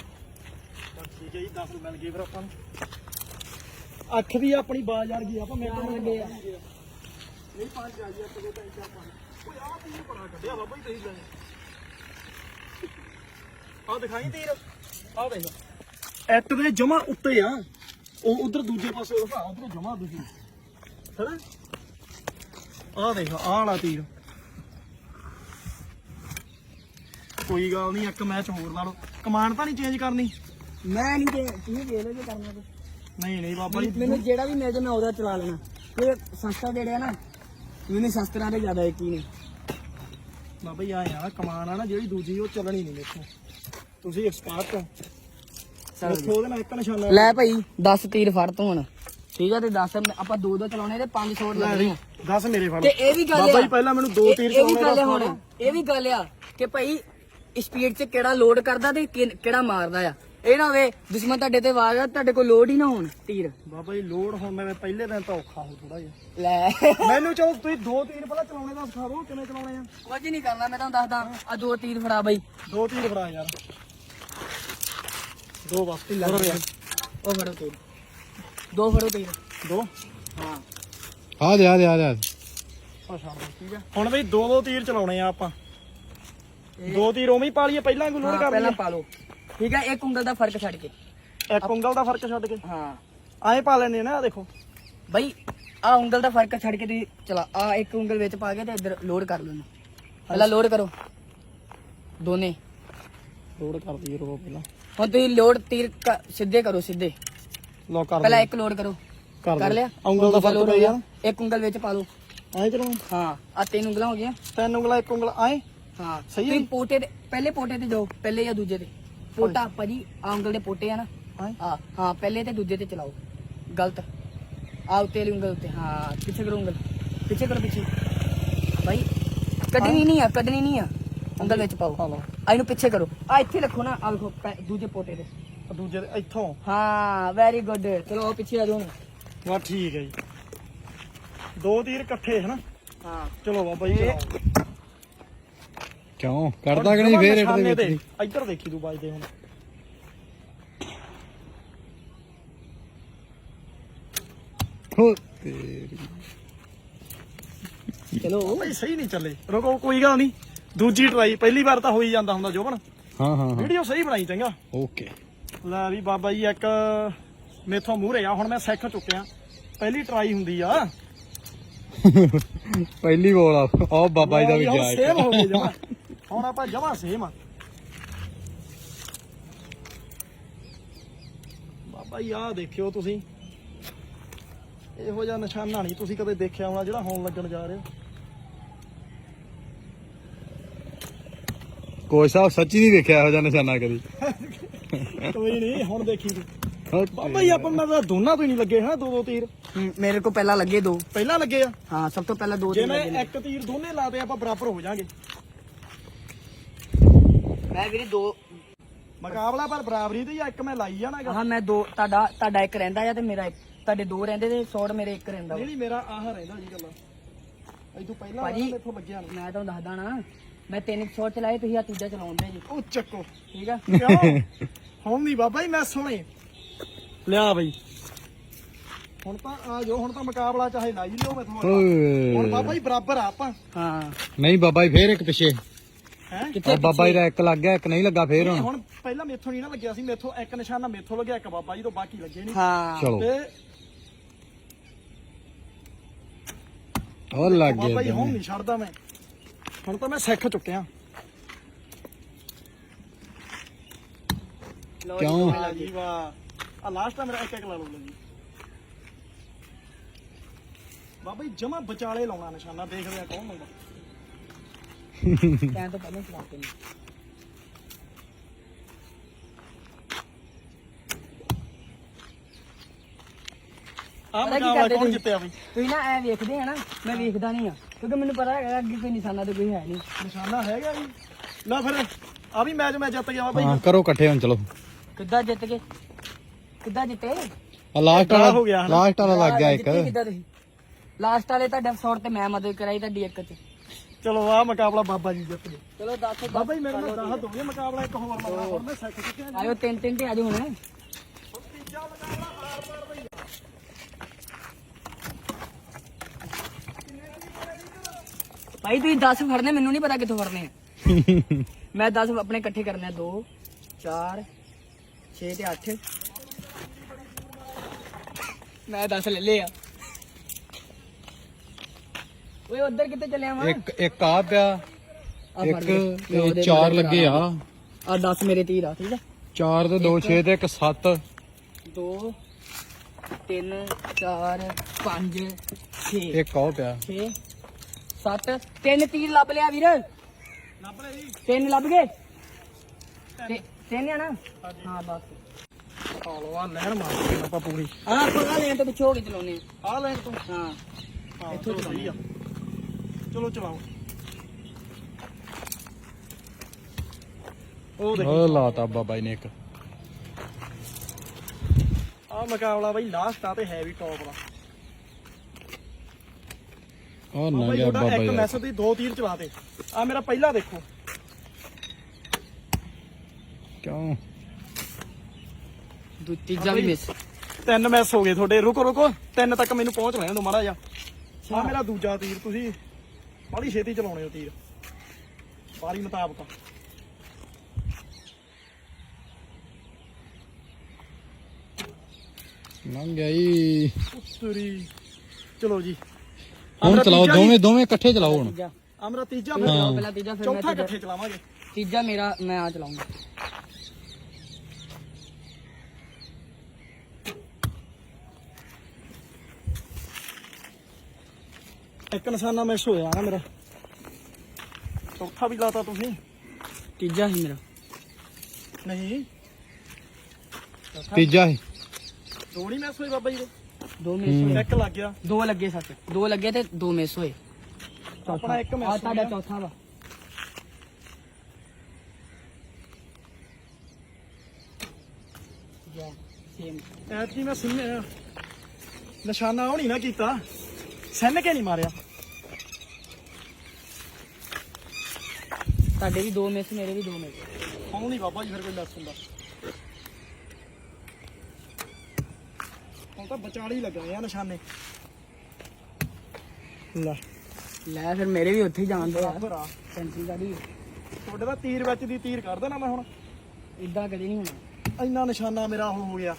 ਠੀਕ ਹੈ ਜੀ 10 ਮਿਲ ਗਏ ਫਿਰ ਆਪਾਂ ਨੂੰ। ਅੱਖ ਵੀ ਆਪਣੀ ਬਾਜ਼ ਗਈ, ਆਪਾਂ ਮੇਰੇ ਚਾਰ ਲੱਗੇ ਆ। ਨਹੀਂ, ਪੰਜ ਆ ਜੀ ਇੱਕ ਦੋ ਤਿੰਨ ਚਾਰ ਪੰਜ ਓਏ ਆਹ ਤੀਰ ਬੜਾ ਕੱਢਿਆ, ਬਾਬਾ ਜੀ ਤੁਸੀਂ ਲੈ ਆਹ ਦਿਖਾਈ ਤੀਰ। ਆਹ ਦੇਖ ਐਟ ਦੇ ਜਮਾ ਉੱਤੇ ਆ। ਉਹ ਉਧਰ ਦੂਜੇ ਪਾਸੇ ਉਹ ਉਧਰ ਜਮਾ ਦੂਜੀ। ਹੈਨਾ? ਆਹ ਦੇਖ ਆਹ ਵਾਲਾ ਤੀਰ। ਕੋਈ ਗੱਲ ਨਹੀਂ, ਇੱਕ ਮੈਚ ਹੋਰ ਲਾ ਲਓ। ਕਮਾਂਡ ਤਾਂ ਨਹੀਂ ਚੇਂਜ ਕਰਨੀ। ਮੈਂ ਨਹੀਂ ਤੇ ਤੁਸੀਂ ਵੇਖ ਲਓ ਜੇ ਕਰਨਾ ਤੇ। ਨਹੀਂ ਨਹੀਂ ਬਾਬਾ ਜੀ। ਮੈਨੂੰ ਜਿਹੜਾ ਵੀ ਮਿਲ ਜਾ ਮੈਂ ਉਹਦਾ ਚਲਾ ਲੈਣਾ। ਇਹ ਸਸਤਾ ਜਿਹੜੇ ਆ ਨਾ ਮੈਨੂੰ ਸ਼ਸਤਰਾਂ ਦੇ ਜ਼ਿਆਦਾ ਯਕੀਨ ਹੈ ਬਾਬਾ ਜੀ ਆ ਕਮਾਨ ਆ ਨਾ ਜਿਹੜੀ ਦੂਜੀ ਉਹ ਚੱਲਣੀ ਨਹੀਂ ਦੇਖੋ ਤੁਸੀਂ ਐਕਸਪਰਟ ਹੋ। ਦੇਖੋ ਉਹਦੇ ਨਾਲ ਇੱਕ ਨਿਸ਼ਾਨਾ ਲੈ ਭਾਈ 10 ਤੀਰ ਫੜ ਤੂੰ ਹੁਣ। ਠੀਕ ਆ ਤੇ 10 ਆਪਾਂ ਦੋ ਦੋ ਚਲਾਉਣੇ ਤੇ 500 ਲੈ ਲੱਗਣੇ ਆ। 10 ਮੇਰੇ ਫੜ। ਤੇ ਇਹ ਵੀ ਗੱਲ ਬਾਬਾ ਆ। ਜੀ ਪਹਿਲਾਂ ਮੈਨੂੰ ਦੋ ਤੀਰ ਇਹ ਵੀ ਚਲਾਉਣੇ ਗੱਲ ਦਾ ਹੁਣ। ਇਹ ਵੀ ਗੱਲ ਆ ਕਿ ਭਾਈ ਸਪੀਡ 'ਚ ਕਿਹੜਾ ਲੋਡ ਕਰਦਾ ਤੇ ਕਿਹੜਾ ਮਾਰਦਾ ਆ। ਇਹ ਨਾ ਹੋਵੇ ਦੁਸ਼ਮਣ ਤੁਹਾਡੇ ਤੇ ਵਾਰ ਆ ਤੁਹਾਡੇ ਕੋਲ ਲੋਡ ਹੀ ਨਾ ਹੋਣ ਤੀਰ। ਬਾਬਾ ਜੀ ਲੋਡ ਹੁਣ ਮੈਂ ਪਹਿਲੇ ਦਿਨ ਤਾਂ ਔਖਾ ਹੋ ਥੋੜਾ ਜਿਹਾ। ਲੈ। ਮੈਨੂੰ ਚਲੋ ਤੁਸੀਂ ਦੋ ਤੀਰ ਪਹਿਲਾਂ ਚਲਾਉਣੇ ਦਾ ਸਿਖਾ ਦਿਓ ਕਿਵੇਂ ਚਲਾਉਣੇ ਆ? ਕੁਝ ਨਹੀਂ ਕਰਨਾ ਮੈਂ ਤੁਹਾਨੂੰ ਦੱਸਦਾ ਆ ਦੋ ਤੀਰ ਫੜਾ ਬਾਈ। ਦੋ ਤੀਰ ਫੜਾ ਯਾਰ। ਦੋ ਬਸ ਢਿੱਲਾ ਫੜੋ ਯਾਰ ਉਹ ਫੜੋ ਤੀਰ। ਦੋ ਫੜੋ ਤੀਰ। ਦੋ? ਹਾਂ। ਆ ਦੇ ਆ ਦੇ ਆ ਦੇ ਆ ਛੱਡ ਦੋ ਠੀਕ ਹੈ ਹੁਣ ਬਈ ਦੋ ਦੋ ਤੀਰ ਚਲਾਉਣੇ ਆ ਆਪਾਂ। ਦੋ ਤੀਰ ਉਵੇਂ ਹੀ ਪਾ ਲਈਏ ਪਹਿਲਾਂ ਕੋਈ ਲੋਡ ਹਾਂ, ਕਰ ਪਹਿਲਾਂ ਪਾ ਲਓ। ਠੀਕ ਹੈ ਇੱਕ ਉਂਗਲ ਦਾ ਫ਼ਰਕ ਛੱਡ ਕੇ। ਇੱਕ ਉਂਗਲ ਦਾ ਫ਼ਰਕ ਛੱਡ ਕੇ? ਹਾਂ। ਐਂ ਪਾ ਲੈਣੇ ਨਾ ਦੇਖੋ। ਬਾਈ ਆ ਉਂਗਲ ਦਾ ਫ਼ਰਕ ਛੱਡ ਕੇ ਤੁਸੀਂ ਚਲਾ ਆ ਇੱਕ ਉਂਗਲ ਵਿੱਚ ਪਾ ਕੇ ਤੇ ਇੱਧਰ ਲੋਡ ਕਰ ਲੈਣਾ। ਪਹਿਲਾਂ ਲੋਡ ਕਰੋ। ਦੋਨੇ। ਲੋਡ ਕਰ ਦਈਏ ਰੋ ਪਹਿਲਾਂ। ਹੁਣ ਤੁਸੀਂ ਲੋਡ ਤੀਰ ਸਿੱਧੇ ਕਰੋ ਸਿੱਧੇ। ਲੋ ਕਰ ਪਹਿਲਾਂ ਇੱਕ ਲੋਡ ਕਰੋ। ਕਰ ਦਿਓ। ਲਿਆ? ਉਂਗਲ ਦਾ ਫ਼ਰਕ ਪੈ ਗਿਆ। ਇੱਕ ਉਂਗਲ ਵਿੱਚ ਪਾ ਲਓ। ਐਂ ਚਲਾਉਂ ਹਾਂ ਆ ਤਿੰਨ ਉਂਗਲਾਂ ਹੋ ਗਈਆਂ। ਤਿੰਨ ਉਂਗਲਾਂ ਇੱਕ ਉਂਗਲ ਐਂ ਹਾਂ। ਸਹੀ ਹੈ ਤੁਸੀਂ ਪੋਟੇ ਤੇ ਪਹਿਲੇ ਪੋਟੇ ਤੇ ਜਾਓ ਪਹਿਲੇ ਜਾਂ ਦੂਜੇ ਤੇ। ਪੋਟਾ ਭਾਜੀ ਆ ਉਂਗਲ ਦੇ ਪੋਟੇ ਆ ਨਾ। ਆ ਹਾਂ ਪਹਿਲੇ ਤੇ ਦੂਜੇ ਤੇ ਚਲਾਓ। ਗਲਤ। ਆ ਉੱਤੇ ਵਾਲੀ ਉਂਗਲ ਉੱਤੇ ਹਾਂ ਪਿੱਛੇ ਕਰੋ ਉਂਗਲ। ਪਿੱਛੇ ਕਰੋ ਪਿੱਛੇ। ਭਾਈ ਕੱਢਣੀ ਨਹੀਂ ਆ ਕੱਢਣੀ ਨਹੀਂ ਆ। ਉਂਗਲ ਵਿੱਚ ਪਾਓ। ਲਓ ਆ ਇਹਨੂੰ ਪਿੱਛੇ ਕਰੋ। ਆ ਇੱਥੇ ਰੱਖੋ ਨਾ ਆ ਵੇਖੋ ਪੈ- ਦੂਜੇ ਪੋਟੇ ਤੇ ਆਹ ਦੂਜੇ ਦੇ ਇੱਥੋਂ? ਹਾਂ ਵੈਰੀ ਗੁੱਡ ਚਲੋ ਆਓ ਪਿੱਛੇ ਆ ਜਾਓ ਹੁਣ। ਵਾ ਠੀਕ ਹੈ ਜੀ। ਦੋ ਤੀਰ ਇਕੱਠੇ ਹੈ ਨਾ? ਹਾਂ। ਚਲੋ ਬਾਬਾ ਜੀ ਚਲਾਓ। ਕਿਉਂ? ਕਰਦਾ ਕਿ ਨਹੀਂ? ਫੇਰ ਰੇਟ ਦੇ। ਵਿੱਚ? ਇੱਧਰ ਦੇਖੀ ਤੂੰ ਵੱਜਦੇ ਹੁਣ। ਹੋ ਤੇਰੀ। ਚਲੋ। ਭਾਈ ਸਹੀ ਨਹੀਂ ਚੱਲੇ। ਰੁਕੋ ਕੋਈ ਗੱਲ ਨਹੀਂ। ਦੂਜੀ ਟਰਾਈ ਪਹਿਲੀ ਵਾਰ ਤਾਂ ਹੋ ਹੀ ਜਾਂਦਾ ਹੁੰਦਾ ਜੋਬਨ। ਹਾਂ ਹਾਂ ਵੀਡੀਓ ਸਹੀ ਬਣਾਈ ਚੰਗਾ। ਓਕੇ। ਲੈ ਵੀ ਬਾਬਾ ਜੀ ਇੱਕ ਮੇਥੋਂ ਮੂਹਰੇ ਆ। ਹੁਣ ਮੈਂ ਸਿੱਖ ਚੁੱਕਿਆ। ਪਹਿਲੀ ਟਰਾਈ ਹੁੰਦੀ ਆ। ਪਹਿਲੀ ਬੋਲ ਆ। ਉਹ ਬਾਬਾ ਜੀ ਦਾ ਵੀ ਗਿਆ ਸੇਮ ਹੋ ਗਈ ਜਮਾ। ਹੁਣ ਆਪਾਂ ਜਮਾ ਸੇਮ ਆ। ਬਾਬਾ ਜੀ ਆਹ ਦੇਖਿਓ ਤੁਸੀਂ। ਇਹੋ ਜਿਹਾ ਨਿਸ਼ਾਨਾ ਨਹੀਂ ਤੁਸੀਂ ਕਦੇ ਦੇਖਿਆ ਹੋਣਾ ਜਿਹੜਾ ਹੁਣ ਲੱਗਣ ਜਾ ਰਿਹਾ। ਕੋਈ ਸਾਹਿਬ ਸੱਚੀ ਨਹੀਂ ਵੇਖਿਆ ਇਹੋ ਜਿਹਾ ਨਿਸ਼ਾਨਾ ਕਦੀ। ਕੋਈ ਨਹੀਂ ਹੁਣ ਦੇਖੀ ਤੂੰ। ਬਾਬਾ ਜੀ ਆਪਾਂ ਨੂੰ ਤਾਂ ਦੋਨਾਂ ਤੋਂ ਹੀ ਨਹੀਂ ਲੱਗੇ ਹਨਾ ਦੋ ਦੋ ਤੀਰ ਮੇਰੇ ਕੋ ਪਹਿਲਾਂ ਲੱਗੇ ਦੋ। ਪਹਿਲਾਂ ਲੱਗੇ ਆ। ਹਾਂ ਸਭ ਤੋਂ ਪਹਿਲਾਂ ਦੋ ਜੇ ਤੀਰ ਮੈਂ ਲੱਗੇ ਨੇ। ਇੱਕ ਤੀਰ ਦੋਨੇ ਲਾਤੇ ਆਪਾਂ ਬਰਾਬਰ ਹੋ ਜਾਾਂਗੇ। ਮੈਂ ਵੀਰੇ ਦੋ ਮੁਕਾਬਲਾ ਪਰ ਬਰਾਬਰੀ ਤੇ ਜਾਂ ਇੱਕ ਮੈਂ ਲਾਈ ਜਾਣਾਗਾ ਹਾਂ ਮੈਂ ਦੋ ਤੁਹਾਡਾ ਤੁਹਾਡਾ ਇੱਕ ਰਹਿੰਦਾ ਆ ਤੇ ਮੇਰਾ ਇੱਕ? ਤੁਹਾਡੇ ਦੋ ਰਹਿੰਦੇ ਤੇ ਸ਼ਾਟ ਮੇਰੇ ਇੱਕ ਰਹਿੰਦਾ। ਨਹੀਂ ਨਹੀਂ ਮੇਰਾ ਆਹ ਰਹਿੰਦਾ ਜੀ ਗੱਲਾਂ। ਇਹ ਤੋਂ ਪਹਿਲਾਂ ਭਾਜੀ- ਇੱਥੋਂ ਲੱਗਿਆ ਨਹੀਂ। ਮੈਂ ਤੁਹਾਨੂੰ ਦੱਸਦਾ ਨਾ ਮੈਂ ਤਿੰਨ ਸ਼ਾਟ ਚਲਾਏ ਤੁਸੀਂ ਆ ਤੀਜਾ ਚਲਾਉਂਦੇ ਜੀ। ਉਹ ਚੱਕੋ। ਠੀਕ ਆ? ਕਿਉਂ? ਹੁਣ ਨਹੀਂ ਬਾਬਾ ਜੀ ਮੈਂ ਸੁਣੇ। ਲਿਆ ਬਈ। ਹੁਣ ਤਾਂ ਆ ਜੋ ਹੁਣ ਤਾਂ ਮੁਕਾਬਲਾ ਚਾਹੇ ਲਾਈ ਲਿਓ ਮੈਥੋਂ ਹੁਣ ਬਾਬਾ ਜੀ ਬਰਾਬਰ ਆ ਆਪਾਂ। ਹਾਂ। ਨਹੀਂ ਬਾਬਾ ਜੀ ਫੇਰ ਇੱਕ ਪਿੱਛੇ। ਹੈ? ਉਹ ਬਾਬਾ ਜੀ ਦਾ ਇੱਕ ਲੱਗ ਗਿਆ ਇੱਕ ਨਹੀਂ ਲੱਗਾ ਫੇਰ ਹੁਣ। ਹੁਣ ਪਹਿਲਾਂ ਮੇਥੋਂ ਨਹੀਂ ਨਾ ਲੱਗਿਆ ਸੀ ਮੇਥੋਂ ਇੱਕ ਨਿਸ਼ਾਨਾ ਮੇਥੋਂ ਲੱਗਿਆ ਇੱਕ ਬਾਬਾ ਜੀ ਤੋਂ ਬਾਕੀ ਲੱਗੇ ਨਹੀਂ। ਹਾਂ। ਚਲੋ। ਤੇ ਉਹ ਲੱਗ ਬਾਬਾ ਜੀ ਗਿਆ ਹੁਣ ਨਹੀਂ ਛੱਡਦਾ ਮੈਂ। ਹੁਣ ਤਾਂ ਮੈਂ ਸਿੱਖ ਚੁੱਕਿਆ। ਲਓ ਕਿਉਂ? ਵਾਹ ਜੀ ਵਾਹ। ਆ ਲਾਸਟ ਟਾਈਮ ਮੇਰਾ ਇੱਕ ਇੱਕ ਲਾ ਲਓ ਜੀ। ਬਾਬਾ ਜੀ ਜਮਾ ਵਿਚਾਲੇ ਲਾਉਣਾ ਨਿਸ਼ਾਨਾ ਦੇਖਦੇ ਆ ਕੌਣ ਲਾਉਂਦਾ ਕਹਿਣ ਤੋਂ ਪਹਿਲਾਂ ਹੀ ਚਲਾਤੇ ਨੇ ਆ ਪਤਾ ਕੀ ਮੁਕਾਬਲਾ ਕਰਦੇ ਕੌਣ ਤੁਸੀਂ? ਜਿੱਤਿਆ ਬਈ? ਤੁਸੀਂ ਨਾ ਐ ਵੇਖਦੇ ਆ ਨਾ ਮੈਂ ਵੇਖਦਾ ਨਹੀਂ ਆ ਕਿਉਂਕਿ ਮੈਨੂੰ ਪਤਾ ਹੈਗਾ ਅੱਗੇ ਕੋਈ ਨਿਸ਼ਾਨਾ ਤੇ ਕੋਈ ਹੈ ਨਹੀਂ। ਨਿਸ਼ਾਨਾ ਹੈਗਾ ਜੀ। ਲੈ ਫਿਰ ਆ ਵੀ ਮੈਚ ਮੈਂ ਜਿੱਤ ਗਿਆ ਵਾ ਹਾਂ ਭਾਈ ਕਰੋ ਇਕੱਠੇ ਹੁਣ ਚਲੋ। ਕਿੱਦਾਂ ਜਿੱਤ ਗਏ? ਕਿੱਦਾਂ ਜਿੱਤੇ? ਆ ਲਾਸਟ ਹੋ ਵਾਲਾ ਗਿਆ ਹਨਾ? ਲਾਸਟ ਵਾਲਾ ਲੱਗ ਗਿਆ ਇੱਕ। ਜਿੱਤੇ ਕਿੱਦਾਂ ਤੁਸੀਂ? ਲਾਸਟ ਵਾਲੇ ਤੁਹਾਡੇ ਸ਼ਾਟ ਤੇ ਮੈਂ ਮਦਦ ਕਰਾਈ ਤੁਹਾਡੀ ਇੱਕ ਚ ਚਲੋ ਆ ਮੁਕਾਬਲਾ ਬਾਬਾ ਜੀ ਜਿੱਤ ਗਏ। ਚਲੋ ਦੱਸ ਬਾਬਾ ਜੀ ਮੇਰੇ ਨਾਲ ਦਾਹ ਦੋਗੇ ਮੁਕਾਬਲਾ ਇੱਕ ਹੋਰ ਲਾਉਣਾ ਹੁਣ ਮੈਂ ਸਿੱਖ ਚੁੱਕਿਆ ਜੀ। ਆਇਓ ਤਿੰਨ ਤਿੰਨ ਤੇ ਆਜੋ ਹੁਣ। ਤੀਜਾ ਮੁਕਾਬਲਾ ਆਰ ਪਾਰ ਬਈ ਭਾਈ ਤੁਸੀਂ 10 ਫੜਨੇ ਮੈਨੂੰ ਨਹੀਂ ਪਤਾ ਕਿੱਥੋਂ ਫੜਨੇ ਆ। [LAUGHS] ਮੈਂ 10 ਆਪਣੇ ਇਕੱਠੇ ਕਰਨੇ ਆ 2 4 6 ਤੇ 8 ਮੈਂ 10 ਲੈ ਲਏ ਆ। ਓਏ ਉਧਰ ਕਿੱਥੇ ਚੱਲਿਆ ਵਾ? ਇੱਕ ਇੱਕ ਆ ਪਿਆ। ਆਹ ਫੜ ਇੱਕ ਲੈ। ਮੈਂ ਤੇ ਉਹਦੇ ਚਾਰ ਮਗਰ ਲੱਗੇ ਆ। ਆ 10 ਮੇਰੇ ਤੀਰ ਆ ਠੀਕ ਆ? ਚਾਰ ਤੇ 2 6 ਤੇ ਇੱਕ 7 2 3 4 5 6 ਇੱਕ ਆ ਪਿਆ। 6 7 ਤਿੰਨ ਤੀਰ ਲੱਭ ਲਿਆ ਵੀਰ। ਲੱਭ ਲੈ ਜੀ। ਤਿੰਨ ਲੱਭ ਗਏ? ਤੇ ਤਿੰਨ ਆ ਨਾ? ਹਾਂ ਬਸ। ਆਲੋ ਆ ਲੈਣ ਮਾਰ ਆਪਾਂ ਪੂਰੀ। ਆ ਪਗਾ ਲੈਣ ਤੋਂ ਪਿੱਛੇ ਹੋ ਕੇ ਚਲਾਉਨੇ ਆ। ਲੈਣ ਤੋਂ। ਹਾਂ। ਇੱਥੋਂ ਚਲੋ ਸਹੀ ਆ। ਚਲੋ ਚਲਾਓ। ਉਹ ਦੇਖੋ। ਉਹ ਲਾਤਾ ਬਾਬਾ ਜੀ ਨੇ ਇੱਕ। ਆ ਮੁਕਾਬਲਾ ਬਈ ਲਾਸਟ ਆ ਤੇ ਹੈ ਵੀ ਟੌਪ ਦਾ। ਉਹ ਨਾ ਬਈ ਗਿਆ ਉਹਦਾ ਬਾਬਾ ਇੱਕ ਜੀ ਦਾ। ਮੈਸੇਜ ਦੀ ਦੋ ਤੀਰ ਚਲਾਤੇ ਆ ਮੇਰਾ ਪਹਿਲਾ ਦੇਖੋ। ਕਿਉਂ? ਦੂ ਤੀਜਾ ਵੀ ਮਿਸ ਤਿੰਨ ਮੈਸ ਹੋ ਗਏ ਤੁਹਾਡੇ। ਰੁਕੋ ਰੁਕੋ। ਤਿੰਨ ਤੱਕ ਮੈਨੂੰ ਪਹੁੰਚ ਲੈਣ ਦਿਓ ਮਾੜਾ ਜਿਹਾ। ਆ ਮੇਰਾ ਦੂਜਾ ਤੀਰ ਤੁਸੀਂ। ਬੜੀ ਛੇਤੀ ਚਲਾਉਣੇ ਹੋ ਤੀਰ। ਬਾਰੀ ਮੁਤਾਬਕ। ਲੰਘ ਗਿਆ ਜੀ। ਉਤਰੀ ਚਲੋ ਜੀ। ਹੁਣ ਮੇਰਾ ਚਲਾਓ ਤੀਜਾ ਜੀ। ਦੋਵੇਂ ਦੋਵੇਂ ਇਕੱਠੇ ਚਲਾਓ ਹੁਣ। ਤੀਜਾ। ਆ ਮੇਰਾ ਤੀਜਾ ਹਾਂ। ਫਿਰ ਪਹਿਲਾਂ ਤੀਜਾ ਫਿਰ ਮੈਂ ਚੌਥਾ ਤੀਜਾ। ਇਕੱਠੇ ਚਲਾਵਾਂਗੇ। ਤੀਜਾ ਮੇਰਾ ਮੈਂ ਆ ਚਲਾਉਂਗਾ। ਇੱਕ ਨਿਸ਼ਾਨਾ ਮਿਸ ਹੋਇਆ ਨਾ ਮੇਰਾ। ਚੌਥਾ ਵੀ ਲਾਤਾ ਤੁਸੀਂ। ਤੀਜਾ ਹੀ ਮੇਰਾ। ਨਹੀਂ। ਤੀਜਾ ਸੀ। ਦੋ ਨਹੀਂ ਮਿਸ ਹੋਏ ਬਾਬਾ ਜੀ ਦੇ। ਦੋ ਮਿਸ ਹੋਏ। ਇੱਕ ਲੱਗ ਗਿਆ। ਦੋ ਲੱਗੇ ਸੱਚ। ਦੋ ਲੱਗੇ ਤੇ ਦੋ ਮਿਸ ਹੋਏ। ਆਪਣਾ ਇੱਕ ਮਿਸ ਆ ਤੁਹਾਡਾ ਚੌਥਾ ਵਾ। ਜਾ ਸੇਮ ਐਤਕੀ ਮੈਂ ਸਿੰਨ ਨਿਸ਼ਾਨਾ ਉਹ ਨਹੀਂ ਨਾ ਕੀਤਾ। ਸਿੰਨ ਕੇ ਨਹੀਂ ਮਾਰਿਆ। ਤੁਹਾਡੇ ਵੀ ਦੋ ਮਿਸ ਮੇਰੇ ਵੀ ਦੋ ਮਿਸ ਹੁਣ ਨਹੀਂ ਬਾਬਾ ਜੀ ਫਿਰ ਕੋਈ ਲੈਸ ਹੁੰਦਾ। ਹੁਣ ਤਾਂ ਵਿਚਾਲੇ ਹੀ ਲੱਗਣੇ ਆ ਨਿਸ਼ਾਨੇ। ਲੈ। ਲੈ ਫਿਰ ਮੇਰੇ ਵੀ ਉੱਥੇ ਹੀ ਜਾਣ ਦੋ ਬਰਾਬਰ ਆ। ਸੈਂਟਰੀ ਕਾਦੀ ਤੁਹਾਡੇ ਦਾ ਤੀਰ ਵਿੱਚ ਦੀ ਤੀਰ ਕਰ ਦੇਣਾ ਮੈਂ ਹੁਣ। ਇਦਾਂ ਕਦੇ ਨਹੀਂ ਹੋਣਾ। ਇੰਨਾ ਨਿਸ਼ਾਨਾ ਮੇਰਾ ਉਹ ਹੋ ਗਿਆ।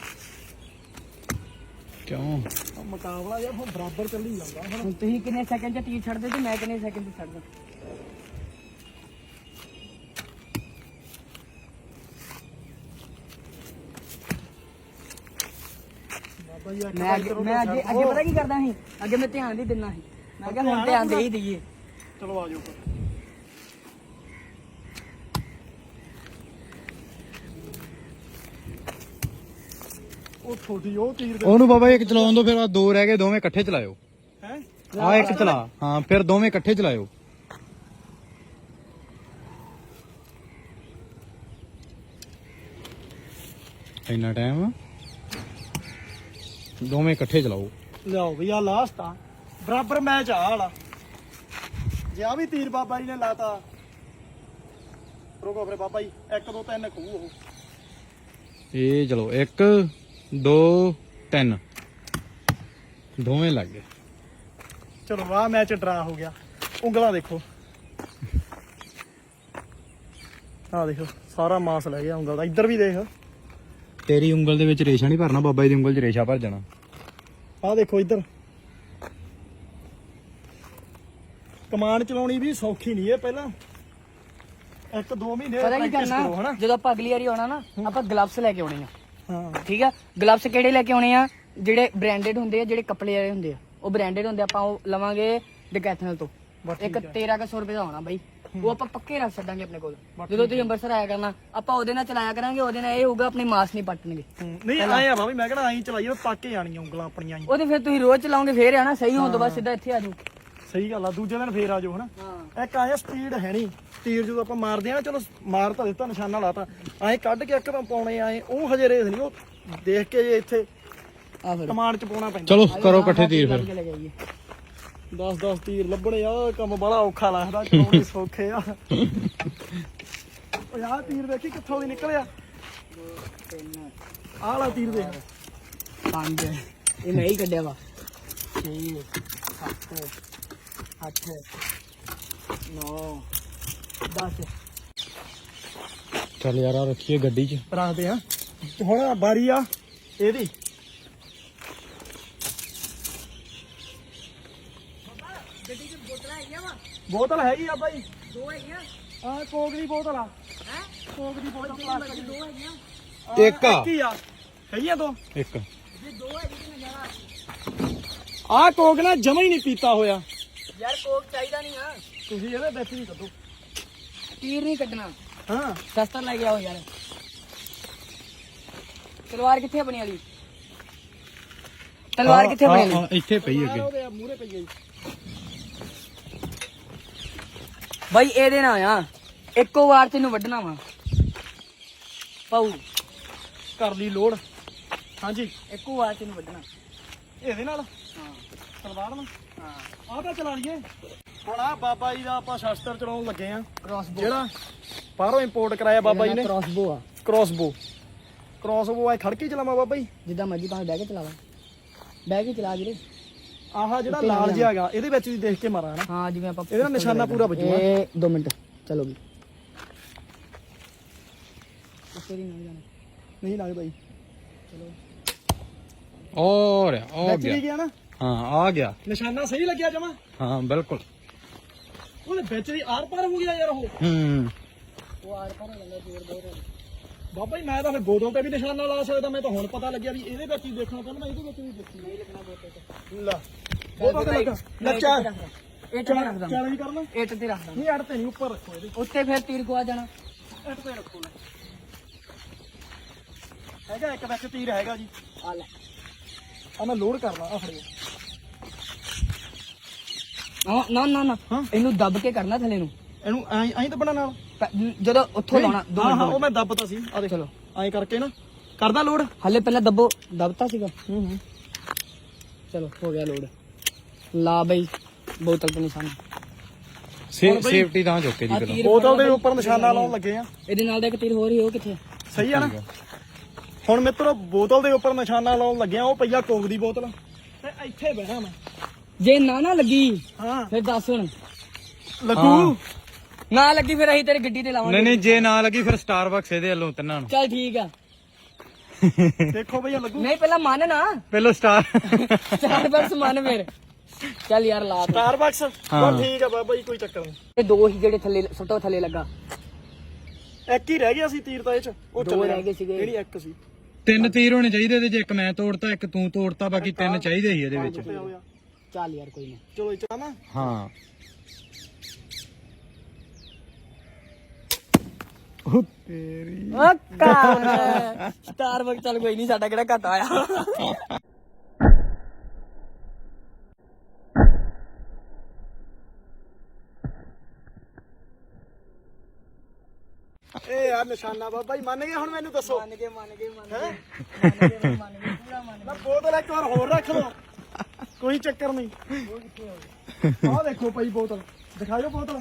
ਕਿਉਂ? ਆਹ ਮੁਕਾਬਲਾ ਯਾਰ ਹੁਣ ਬਰਾਬਰ ਚੱਲੀ ਜਾਂਦਾ। ਹੁਣ ਹੁਣ ਤੁਸੀਂ ਕਿੰਨੇ ਸੈਕਿੰਡ ਚ ਤੀਰ ਛੱਡਦੇ ਤੇ ਮੈਂ ਕਿੰਨੇ ਸੈਕਿੰਡ ਚ ਛੱਡਦਾ? ਬਾਬਾ ਜੀ ਇੱਕ ਮੈਂ ਵਾਰ ਅੱਗੇ ਇੱਧਰ ਮੈਂ ਉੱਧਰ ਅੱਗੇ ਛੱਡ ਅੱਗੇ ਦਿਓ। ਪਤਾ ਕੀ ਕਰਦਾ ਸੀ? ਅੱਗੇ ਮੈਂ ਧਿਆਨ ਨਹੀਂ ਦਿੰਦਾ ਸੀ। ਮੈਂ ਕਿਹਾ ਹੁਣ ਧਿਆਨ ਦੇ ਹੀ ਦਈਏ। ਚਲੋ ਆ ਜਾਓ। ਫਿਰ। ਉਹ ਛੋਟੀ ਉਹ ਤੀਰ ਦੇ ਉਹਨੂੰ ਬਾਬਾ ਇੱਕ ਚਲਾਉਣ ਦੋ ਫਿਰ ਆ ਦੋ ਰਹਿ ਗਏ ਦੋਵੇਂ ਇਕੱਠੇ ਚਲਾਇਓ। ਹੈ? ਆ ਇੱਕ ਚਲਾ ਹਾਂ ਫਿਰ ਦੋਵੇਂ ਇਕੱਠੇ ਚਲਾਇਓ। ਇੰਨਾ ਟਾਈਮ ਦੋਵੇਂ ਇਕੱਠੇ ਚਲਾਓ। ਲਿਆਓ ਵੀ ਆ ਲਾਸਟ ਆ। ਬਰਾਬਰ ਮੈਚ ਆ ਵਾਲਾ। ਜੇ ਆ ਵੀ ਤੀਰ ਬਾਬਾ ਜੀ ਨੇ ਲਾਤਾ। ਰੋਕੋ ਫਿਰ ਬਾਬਾ ਜੀ 1 2 3 ਖੂ ਉਹ। ਇਹ ਚਲੋ 1 2 3 ਦੋਵੇਂ ਲੱਗ ਗਏ। ਚਲੋ ਆ ਮੈਚ ਡਰਾ ਹੋ ਗਿਆ। ਉਂਗਲਾਂ ਦੇਖੋ। ਆ ਦੇਖੋ ਸਾਰਾ ਮਾਸ ਲੈ ਗਿਆ ਉਂਗਲ ਦਾ। ਇੱਧਰ ਵੀ ਦੇਖ। ਤੇਰੀ ਉਂਗਲ ਦੇ ਵਿੱਚ ਰੇਸ਼ਾ ਨਹੀਂ ਭਰਨਾ ਬਾਬਾ ਜੀ ਦੀ ਉਂਗਲ 'ਚ ਰੇਸ਼ਾ ਭਰ ਜਾਣਾ। ਆ ਦੇਖੋ ਇੱਧਰ। ਕਮਾਂਡ ਚਲਾਉਣੀ ਵੀ ਸੌਖੀ ਨਹੀਂ ਹੈ ਪਹਿਲਾਂ। ਇੱਕ ਦੋ ਮਹੀਨੇ ਪਤਾ ਕੀ practice ਕਰੋ ਕਰਨਾ ਹਨਾ? ਜਦੋਂ ਆਪਾਂ ਅਗਲੀ ਵਾਰੀ ਆਉਣਾ ਨਾ ਆਪਾਂ ਗਲਵਸ ਲੈ ਕੇ ਆਉਣੇ ਆ। ਹਾਂ। ਠੀਕ ਆ? ਗਲਵਸ ਕਿਹੜੇ ਲੈ ਕੇ ਆਉਣੇ ਆ? ਜਿਹੜੇ ਬ੍ਰਾਂਡਡ ਹੁੰਦੇ ਆ ਜਿਹੜੇ ਕੱਪੜੇ ਵਾਲੇ ਹੁੰਦੇ ਆ। ਉਹ ਬ੍ਰਾਂਡਡ ਹੁੰਦੇ ਆ, ਆਪਾਂ ਉਹ ਲਵਾਂਗੇ ਡਿਕੈਥਨਲ ਤੋਂ। ਬਸ ਇੱਕ 1300 ਰੁਪਏ ਦਾ ਹੋਣਾ ਬਾਈ। ਉਹ ਆਪਾਂ ਪੱਕੇ ਰੱਖ ਛੱਡਾਂਗੇ ਆਪਣੇ ਕੋਲ। ਜਦੋਂ ਤੁਸੀਂ ਅੰਮ੍ਰਿਤਸਰ ਆਇਆ ਕਰਨਾ ਆਪਾਂ ਉਹਦੇ ਨਾਲ ਚਲਾਇਆ ਕਰਾਂਗੇ ਉਹਦੇ ਨਾਲ ਇਹ ਹੋਊਗਾ ਆਪਣੇ ਮਾਸ ਨਹੀਂ ਪੱਟਣਗੇ। ਹੂੰ, ਨਹੀਂ ਆਏ ਆ ਮੈਂ ਕਹਿੰਦਾ ਆਈ ਚਲਾਈਏ ਪੱਕ ਜਾਣੀਆਂ ਉਂਗਲਾਂ ਆਪਣੀਆਂ ਹੀ। ਉਹਦੇ ਫਿਰ ਤੁਸੀਂ ਰੋਜ਼ ਚਲਾਓਗੇ ਫੇਰ ਆਣਾ ਸਹੀ ਹੋਣ ਤੋਂ ਬਾਅਦ ਸਿੱਧਾ ਇੱਥੇ ਆ ਜਾਓ। ਸਹੀ ਗੱਲ ਆ ਦੂਜੇ ਦਿਨ ਫੇਰ ਆ ਜਾਓ ਹਨਾ? ਹਾਂ। ਇੱਕ ਆਇਆ ਸਪੀਡ ਹੈ ਨਹੀਂ। ਤੀਰ ਜਦੋਂ ਆਪਾਂ ਮਾਰਦੇ ਆ ਨਾ ਚਲੋ ਮਾਰ ਤਾਂ ਦਿੱਤਾ ਨਿਸ਼ਾਨਾ ਲਾਤਾ। ਐਂ ਕੱਢ ਕੇ ਇੱਕ ਤਾਂ ਪਾਉਣੇ ਆਏ ਉਹ ਹਜੇ ਰੇਸ ਨਹੀਂ ਉਹ ਦੇਖ ਕੇ ਜੇ ਇੱਥੇ ਆ ਫਿਰ ਕਮਾਂਡ ਚ ਪਾਉਣਾ ਪੈਂਦਾ। ਚਲੋ ਕਰੋ ਇਕੱਠੇ ਤੀਰ ਫਿਰ। ਲੈ ਜਾਈਏ। 10 10 ਤੀਰ ਲੱਭਣੇ ਆ ਕੰਮ ਬੜਾ ਔਖਾ ਲੱਗਦਾ ਚਲਾਉਣੇ ਸੌਖੇ ਆ। ਉਹ ਯਾਰ ਤੀਰ ਦੇਖੀ ਕਿੱਥੋਂ ਦੀ ਨਿਕਲਿਆ? ਆਹ ਵਾਲਾ ਤੀਰ ਦੇਖ ਪੰਜ। ਇਹ ਮੈਂ ਹੀ ਕੱਢਿਆ ਵਾ। 6 7 8 9 10 ਚੱਲ ਯਾਰ ਆ ਰੱਖੀਏ ਗੱਡੀ 'ਚ। ਰੱਖਦੇ ਆ। ਹੁਣ ਬਾਰੀ ਆ ਇਹਦੀ। ਬੋਤਲ ਹੈਗੀ ਆ ਬਾਈ। ਦੋ ਹੈਗੀਆਂ? ਆ ਕੋਕ ਦੀ ਬੋਤਲ ਆ। ਹੈ? ਕੋਕ ਦੀ ਬੋਤਲ ਪਲਾਸਟਿਕ ਦੀ। ਦੋ ਹੈਗੀਆਂ। ਆਹ ਇੱਕ ਆ। ਹੀ ਆ। ਹੈਗੀਆਂ ਦੋ? ਇੱਕ। ਜੇ ਦੋ ਹੈਗੀ ਤੇ ਨਜ਼ਾਰਾ ਆ ਕੋਕ ਨਾ ਜਮਾ ਹੀ ਨਹੀਂ ਪੀਤਾ ਹੋਇਆ। ਯਾਰ ਕੋਕ ਚਾਹੀਦਾ ਨਹੀਂ ਆ। ਤੁਸੀਂ ਇਹਦੇ ਵਿੱਚ ਵੀ ਕੱਢੋ। ਤੀਰ ਨਹੀਂ ਕੱਢਣਾ। ਹਾਂ। ਸਸਤਾ ਲੈ ਕੇ ਆਓ ਯਾਰ। ਤਲਵਾਰ ਕਿੱਥੇ ਆਪਣੀ ਵਾਲੀ? ਤਲਵਾਰ ਕਿੱਥੇ ਆਪਣੀ ਆ, ਵਾਲੀ? ਆ, ਇੱਥੇ ਪਈ ਅੱਗੇ ਉਹਦੇ ਮੂਰੇ ਪਈ ਗਈ ਬਾਈ ਇਹਦੇ ਨਾਲ ਆ। ਇੱਕੋ ਵਾਰ ਤੈਨੂੰ ਵੱਢਣਾ ਵਾ। ਪਾਉ ਕਰ ਲਈ ਲੋਡ ਹਾਂਜੀ। ਇੱਕੋ ਵਾਰ ਤੈਨੂੰ ਵੱਢਣਾ। ਇਹਦੇ ਨਾਲ? ਹਾਂ। ਸਲਵਾਰ ਨਾਲ? ਹਾਂ। ਆਹ ਤਾਂ ਚਲਾ ਲਈਏ ਹੁਣ ਆ ਬਾਬਾ ਜੀ ਦਾ ਆਪਾਂ ਸ਼ਸਤਰ ਚਲਾਉਣ ਲੱਗੇ ਆ ਕ੍ਰਾਸਬੋ ਜਿਹੜਾ ਬਾਹਰੋਂ ਇੰਪੋਰਟ ਕਰਾਇਆ ਬਾਬਾ ਜੀ ਨੇ। ਕ੍ਰਾਸਬੋ ਆ। ਕ੍ਰੋਸਬੋ ਕ੍ਰੋਸਬੋ ਐ ਖੜਕੀ ਚਲਾਵਾ ਬਾਬਾ ਜੀ? ਜਿੱਦਾਂ ਮਰਜ਼ੀ ਭਾਵੇਂ ਬਹਿ ਕੇ ਚਲਾਵਾ ਬਹਿ ਕੇ ਚਲਾ ਵੀਰੇ। ਆਹ ਜਿਹੜਾ ਲਾਲ ਜਿਹਾ ਹੈਗਾ ਇਹਦੇ ਵਿੱਚ ਵੀ ਦੇਖ ਕੇ ਮਾਰਾਂ ਹਨਾ। ਹਾਂ ਜਿਵੇਂ ਆਪਾਂ ਇਹਦਾ ਨਿਸ਼ਾਨਾ ਪੂਰਾ ਵੱਜੂਗਾ। ਇਹ 2 ਮਿੰਟ ਚਲੋ ਵੀ। ਤੇਰੀ ਨਹੀਂ ਜਾਣਾ। ਨਹੀਂ ਲੱਗਦਾ ਜੀ ਔਰ ਆ ਗਿਆ। ਗਿਆ ਨਾ? ਹਾਂ ਆ ਗਿਆ। ਨਿਸ਼ਾਨਾ ਸਹੀ ਲੱਗਿਆ ਜਮਾ। ਹਾਂ ਬਿਲਕੁਲ। ਉਹਦੇ ਵਿੱਚ ਦੀ ਆਰ ਪਾਰ ਹੋ ਗਿਆ ਯਾਰ ਉਹ। ਹੂੰ। ਉਹ ਆਰ ਪਰ ਹੋ ਜਾਂਦਾ ਜ਼ੋਰ ਬਹੁਤ ਬਾਬਾ ਜੀ ਮੈਂ ਤਾਂ ਫਿਰ ਬੋਤਲ ਤੇ ਵੀ ਨਿਸ਼ਾਨਾ ਲਾ ਸਕਦਾ ਮੈਂ ਤਾਂ ਹੁਣ ਪਤਾ ਲੱਗਿਆ ਵੀ ਇਹਦੇ ਵਿੱਚ ਹੀ ਦੇਖਣਾ ਪੈਣਾ ਮੈਂ ਇਹਦੇ ਵਿੱਚ ਵੀ ਦੇਖੀ ਨਹੀਂ ਬੋਤਲ ਲੈ ਬੋਤਲ ਤੇ ਲੱਗਾ। ਲੱਚਾ ਇਹ ਤੇ ਰੱਖ ਦਾਂ ਚੈਲੰਜ ਕਰਨਾ ਇਹ ਤੇ ਰੱਖ ਦਾਂ ਨਹੀਂ ਅੜ ਤੇ ਨਹੀਂ ਉੱਪਰ ਰੱਖੋ ਇਹਦੇ। ਉੱਤੇ ਫਿਰ ਤੀਰ ਗਵਾ ਜਾਣਾ ਅੜ ਤੇ ਰੱਖੋ ਲੈ ਹੈਗਾ ਇੱਕ ਵਿੱਚ ਤੀਰ ਹੈਗਾ ਜੀ। ਆ ਲੈ। ਆ ਮੈਂ ਲੋਡ ਕਰਨਾ ਆ ਫੜਿਓ। ਨਾ ਨਾ ਨਾ। ਇਹਨੂੰ ਦੱਬ ਕੇ ਕਰਨਾ ਥੱਲੇ ਨੂੰ। ਇਹਨੂੰ ਐਂ ਐਂ ਤਾਂ ਬਣਾ ਨਾਲ। ਪ- ਜਦੋਂ ਉੱਥੋਂ ਲਾਉਣਾ ਦੋ ਹਾਂ ਹਾਂ ਮਿੰਟ ਉਹ ਮੈਂ ਦੱਬਤਾ ਸੀ। ਆ ਦੇਖ। ਚਲੋ ਐਂ ਕਰਕੇ ਨਾ। ਕਰਦਾ ਲੋਡ? ਹਲੇ ਪਹਿਲਾਂ ਦੱਬੋ। ਦੱਬਤਾ ਸੀਗਾ। ਹੂੰ ਹੂੰ। ਚਲੋ ਹੋ ਗਿਆ ਲੋਡ। ਲਾ ਬਈ ਬੋਤਲ ਤੇ ਨਿਸ਼ਾਨਾ। ਸੇਫਟੀ ਤਾਂ ਚੁੱਕੇ ਦੀ ਆ ਪਹਿਲਾਂ। ਤੀਰ ਬੋਤਲ ਦੇ ਉੱਪਰ ਨਿਸ਼ਾਨਾ ਲਾਉਣ ਲੱਗੇ ਆ। ਇਹਦੇ ਨਾਲ ਦਾ ਇੱਕ ਤੀਰ ਹੋਰ ਹੀ ਉਹ ਕਿੱਥੇ ਆ? ਸਹੀ ਆ ਨਾ? ਹੁਣ ਮਿੱਤਰੋ ਬੋਤਲ ਦੇ ਉੱਪਰ ਨਿਸ਼ਾਨਾ ਲਾਉਣ ਲੱਗਿਆ ਉਹ ਪਈਆ ਕੋਕ ਦੀ ਬੋਤਲ। ਤੇ ਇੱਥੇ ਬਹਿਣਾ ਮੈਂ। ਜੇ ਨਾ ਨਾ ਲੱਗੀ ਹਾਂ। ਫਿਰ ਦੱਸ ਹੁਣ। ਲੱਗੂ ਨਾ ਲੱਗੀ ਫਿਰ ਅਸੀਂ ਤੇਰੀ ਗੱਡੀ ਤੇ ਲਾਵਾਂਗੇ। ਨਹੀਂ ਨਹੀਂ ਜੇ ਨਾ ਲੱਗੀ ਫਿਰ ਸਟਾਰਬਕਸ ਇਹਦੇ ਵੱਲੋਂ ਤਿੰਨਾਂ ਨੂੰ। ਚੱਲ ਠੀਕ ਆ। ਦੇਖੋ ਭਈਆ ਲੱਗੂ। ਨਹੀਂ ਪਹਿਲਾਂ ਮੰਨ ਨਾ। ਪਹਿਲੋ ਸਟਾਰ ਚਾਰ ਮੰਨ ਫਿਰ। ਚੱਲ ਯਾਰ ਲਾ ਦੇ। ਸਟਾਰਬਕਸ ਹਾਂ। ਠੀਕ ਆ ਬਾਬਾ ਜੀ ਕੋਈ ਚੱਕਰ ਨਹੀਂ। ਇਹ ਦੋ ਹੀ ਜਿਹੜੇ ਥੱਲੇ ਸੱਟੋ ਥੱਲੇ ਲੱਗਾ। ਇੱਕ ਹੀ ਰਹਿ ਗਿਆ ਸੀ ਤੀਰ ਤਾਂ ਇਹ ਚ। ਉਹ ਦੋ ਚੱਲਿਆ। ਰਹਿ ਗਏ ਸੀਗੇ। ਜਿਹੜੀ ਇੱਕ ਸੀ। ਤਿੰਨ ਤੀਰ ਹੋਣੇ ਚਾਹੀਦੇ ਇਹਦੇ ਜੇ ਇੱਕ ਮੈਂ ਤੋੜਤਾ ਇੱਕ ਤੂੰ ਤੋੜਤਾ ਬਾਕੀ ਤਿੰਨ ਚਾਹੀਦੇ ਸੀ ਇਹਦੇ ਵਿੱਚ। ਚੱਲ ਯਾਰ ਕੋਈ ਨਾ ਚਲੋ ਇਹ ਨਾ। ਹਾਂ। ਉਹ ਤੇਰੀ ਓ ਕਾਰ ਸਟਾਰਬਕ ਚੱਲ ਕੋਈ ਨਹੀਂ ਸਾਡਾ ਕਿਹੜਾ ਘਾਟਾ ਆਇਆ ਇਹ ਆ ਨਿਸ਼ਾਨਾ ਬਾਬਾ ਜੀ ਮੰਨ ਗਏ ਹੁਣ ਮੈਨੂੰ ਦੱਸੋ। ਮੰਨ ਗਏ ਮੰਨ ਗਏ ਮੰਨ ਹੈਂ? ਗਏ ਮੰਨ ਗਏ ਪੂਰਾ ਮੰਨ ਨਾ ਬੋਤਲ ਇੱਕ ਵਾਰ ਹੋਰ ਰੱਖ ਲਓ ਕੋਈ ਚੱਕਰ ਨਹੀਂ। ਆਹ ਦੇਖੋ ਭਾਈ ਬੋਤਲ ਦਿਖਾਇਓ ਬੋਤਲ।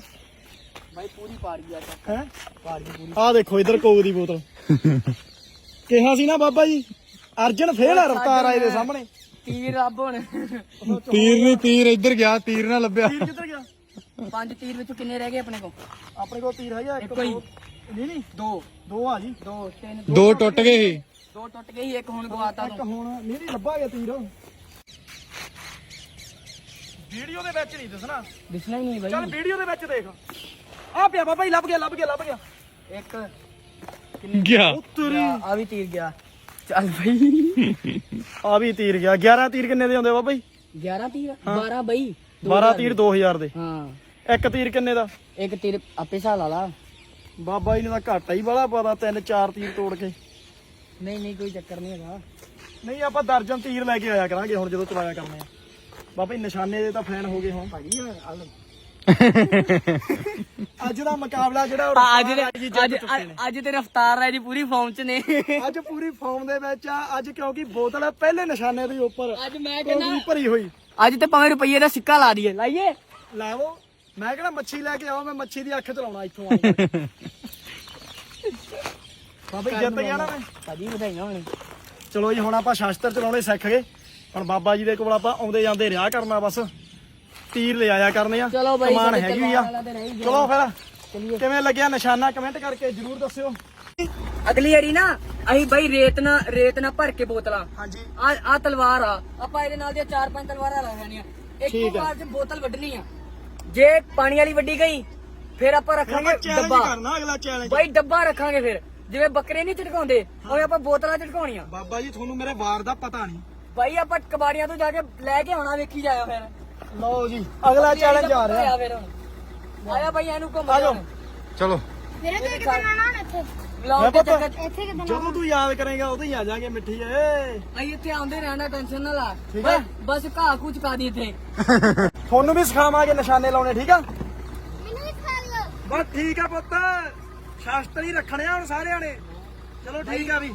ਭਾਈ ਪੂਰੀ ਪਾੜ ਗਿਆ ਹੈ? ਪਾੜ ਗਈ ਪੂਰੀ। ਆਹ ਦੇਖੋ ਇਧਰ ਕੋਕ ਦੀ ਬੋਤਲ। ਕਿਹਾ ਸੀ ਨਾ ਬਾਬਾ ਜੀ ਅਰਜਨ ਫੇਲ ਆ ਰਫਤਾਰ ਆਏ ਦੇ ਸਾਹਮਣੇ। ਤੀਰ ਰੱਬ ਹੁਣ। ਤੀਰ ਨਹੀਂ ਤੀਰ ਇੱਧਰ ਗਿਆ ਤੀਰ ਨਾ ਲੱਭਿਆ। ਤੀਰ ਕਿੱਧਰ ਗਿਆ? ਪੰਜ ਤੀਰ ਵਿੱਚੋਂ ਕਿੰਨੇ ਰਹਿ ਗਏ ਆਪਣੇ ਕੋਲ? ਆਪਣੇ ਕੋਲ ਤੀਰ ਹੈਗਾ ਇੱਕ। ਦੋ- ਨਹੀਂ ਨਹੀਂ ਦੋ। ਦੋ ਆ ਜੀ। ਦੋ ਤਿੰਨ ਦੋ ਟੁੱਟ ਗਏ ਸੀ। ਦੋ ਟੁੱਟ ਗਏ ਸੀ, ਇੱਕ ਹੁਣ ਗਵਾਤਾ ਇੱਕ ਹੁਣ ਨਹੀਂ ਨਹੀਂ ਲੱਭਾ ਗਿਆ ਤੀਰ। ਵੀਡੀਓ ਦੇ ਵਿੱਚ ਨਹੀਂ ਦੱਸਣਾ। ਦਿਸਣਾ ਹੀ ਨਹੀਂ ਚੱਲ ਬਾਈ ਵੀਡੀਓ ਦੇ ਵਿੱਚ ਦੇਖ। ਆ ਪਿਆ ਬਾਬਾ ਜੀ ਲੱਭ ਗਿਆ ਲੱਭ ਗਿਆ ਲੱਭ ਗਿਆ। ਇੱਕ ਗਿਆ। ਉੱਤਰੀ। ਆ ਵੀ ਤੀਰ ਗਿਆ। ਚੱਲ ਬਾਈ। ਆ ਵੀ ਤੀਰ ਗਿਆ। 11 ਤੀਰ ਕਿੰਨੇ ਦੇ ਆਉਂਦੇ ਬਾਬਾ ਜੀ? 11 ਤੀਰ? 12 ਬਾਈ 12 ਤੀਰ 2000 ਦੇ ਹਾਂ। ਇੱਕ ਤੀਰ ਕਿੰਨੇ ਦਾ? ਇੱਕ ਤੀਰ ਆਪੇ ਸਾਲ ਵਾਲਾ ਬਾਬਾ ਜੀ ਨੇ ਤਾਂ ਘਾਟਾ ਹੀ ਬੜਾ ਪਤਾ ਤਿੰਨ ਚਾਰ ਤੀਰ ਤੋੜ ਕੇ। ਨਹੀਂ ਨਹੀਂ ਕੋਈ ਚੱਕਰ ਨਹੀਂ ਹੈਗਾ। ਨਹੀਂ ਆਪਾਂ ਦਰਜਨ ਤੀਰ ਲੈ ਕੇ ਆਇਆ ਕਰਾਂਗੇ ਹੁਣ ਜਦੋਂ ਚਲਾਇਆ ਕਰਨੇ ਆ। ਬਾਬਾ ਜੀ ਨਿਸ਼ਾਨੇ ਦੇ ਤਾਂ ਫੈਨ ਹੋ ਗਏ ਹੁਣ। ਭਾਜੀ ਅੱਜ ਦਾ ਮੁਕਾਬਲਾ ਜਿਹੜਾ ਉਹ ਅੱਜ ਰਫਤਾਰ ਜਿੱਤ ਅੱਜ ਚੁੱਕੇ ਨੇ। ਅੱਜ ਤੇ ਰਫਤਾਰ ਹੈ ਜੀ ਪੂਰੀ ਫਾਰਮ ਚ ਨੇ। ਅੱਜ ਪੂਰੀ ਫਾਰਮ ਦੇ ਵਿੱਚ ਆ ਅੱਜ ਕਿਉਂਕਿ ਬੋਤਲ ਪਹਿਲੇ ਨਿਸ਼ਾਨੇ ਦੇ ਉੱਪਰ ਅੱਜ ਮੈਂ ਕੋਕ ਦੀ ਭਰੀ ਹੋਈ। ਅੱਜ ਤੇ ਭਾਵੇਂ ਰੁਪਈਏ ਦਾ ਸਿੱਕਾ ਲਾ ਦਈਏ। ਲਾਈਏ। ਲਾਵੋ। ਮੈਂ ਕਿਹੜਾ ਮੱਛੀ ਲੈ ਕੇ ਆਵਾਂ ਮੈਂ ਮੱਛੀ ਦੀ ਅੱਖ ਚਲਾਉਣਾ ਇੱਥੋਂ ਆ ਕੇ। ਬਾਬਾ ਜੀ ਜਿੱਤ ਗਿਆ ਨਾ ਮੈਂ। ਭਾਜੀ ਵਧਾਈਆਂ ਹੋਣ ਚਲੋ ਜੀ ਹੁਣ ਆਪਾਂ ਸ਼ਾਸਤਰ ਚਲਾਉਣੇ ਸਿੱਖ ਗਏ। ਹੁਣ ਬਾਬਾ ਜੀ ਦੇ ਕੋਲ ਆਪਾਂ ਆਉਂਦੇ ਜਾਂਦੇ ਰਿਹਾ ਕਰਨਾ ਬਸ। ਤੀਰ ਲੈ ਆਇਆ ਕਰਨੇ ਆ। ਚਲੋ ਬਾਈ, ਕਮਾਨ ਸਾਡੇ ਹੈਗੀ ਆ। ਤਲਵਾਰ ਵਾਲਾ ਤੇ ਰਹਿ ਹੀ ਗਿਆ। ਚਲੋ ਫਿਰ ਚਲਿਏ। ਕਿਵੇਂ ਲੱਗਿਆ ਨਿਸ਼ਾਨਾ ਕਮੈਂਟ ਕਰਕੇ ਜਰੂਰ ਦੱਸਿਓ। ਅਗਲੀ ਵਾਰੀ ਨਾ ਅਸੀਂ ਬਾਈ ਰੇਤ ਨਾ ਰੇਤ ਨਾ ਭਰ ਕੇ ਬੋਤਲਾਂ। ਹਾਂਜੀ। ਆ ਆ ਤਲਵਾਰ ਆ। ਆਪਾਂ ਇਹਦੇ ਨਾਲ ਦੀਆਂ ਚਾਰ ਪੰਜ ਤਲਵਾਰਾਂ ਲਾ ਲੈਣੀਆਂ। ਇੱਕੋ ਠੀਕ ਆ। ਵਾਰ ਚ ਬੋਤਲ ਵੱਢਣੀ ਆ। ਜੇ ਪਾਣੀ ਵਾਲੀ ਵੱਢੀ ਗਈ ਫਿਰ ਆਪਾਂ ਰੱਖਾਂਗੇ ਚੈਲੰਜ ਡੱਬਾ। ਕਰਨਾ ਅਗਲਾ ਚੈਲੰਜ ਬਾਈ ਡੱਬਾ ਰੱਖਾਂਗੇ ਫਿਰ। ਜਿਵੇਂ ਬੱਕਰੇ ਨਹੀਂ ਝਟਕਾਉਂਦੇ ਉਵੇਂ ਆਪਾਂ ਬੋਤਲਾਂ ਝਟਕਾਉਣੀਆਂ ਬਾਬਾ ਜੀ ਤੁਹਾਨੂੰ ਮੇਰੇ ਵਾਰ ਦਾ ਪਤਾ ਨਹੀਂ। ਬਾਈ ਆਪਾਂ ਕਬਾੜੀਆਂ ਤੋਂ ਜਾ ਕੇ ਲੈ ਕੇ ਆਉਣਾ ਵੇਖੀ ਜਾਇਆ ਫਿਰ। ਲਓ ਜੀ ਅਗਲਾ ਚੈਲੰਜ ਆ ਰਿਹਾ। ਆਇਆ ਫਿਰ ਹੁਣ। ਆਇਆ ਬਾਈ ਇਹਨੂੰ ਘੁੰਮ ਆ ਜਾਓ। ਚਲੋ। ਮੇਰੇ ਤੇ ਕਿਤੇ ਨਾ ਨਾ ਇੱਥੇ? ਬਲੌਗ ਪਤਾ- ਚੱਕਰ ਜਦੋਂ ਤੂੰ ਯਾਦ ਕਰੇਗਾ ਉਦੋਂ ਹੀ ਆ ਜਾਾਂਗੇ ਮਿੱਠੀ ਏ। ਅਸੀਂ ਇੱਥੇ ਆਉਂਦੇ ਰਹਿਣਾ ਟੈਨਸ਼ਨ ਨਾ ਲਾ। ਠੀਕ ਆ। ਬਸ- ਬਸ ਘਾਹ ਕੂਚ ਕਾ ਦੀ ਇੱਥੇ। ਤੁਹਾਨੂੰ ਵੀ ਸਿਖਾਵਾਂਗੇ ਨਿਸ਼ਾਨੇ ਲਾਉਣੇ ਠੀਕ ਆ? ਮੈਨੂੰ ਵੀ ਖਾ ਲਿਓ। ਬਸ ਠੀਕ ਆ ਪੁੱਤ। ਸ਼ਾਸਤਰ ਹੀ ਰੱਖਣੇ ਆ ਹੁਣ ਸਾਰਿਆਂ ਨੇ। ਚਲੋ ਠੀਕ ਆ ਵੀ।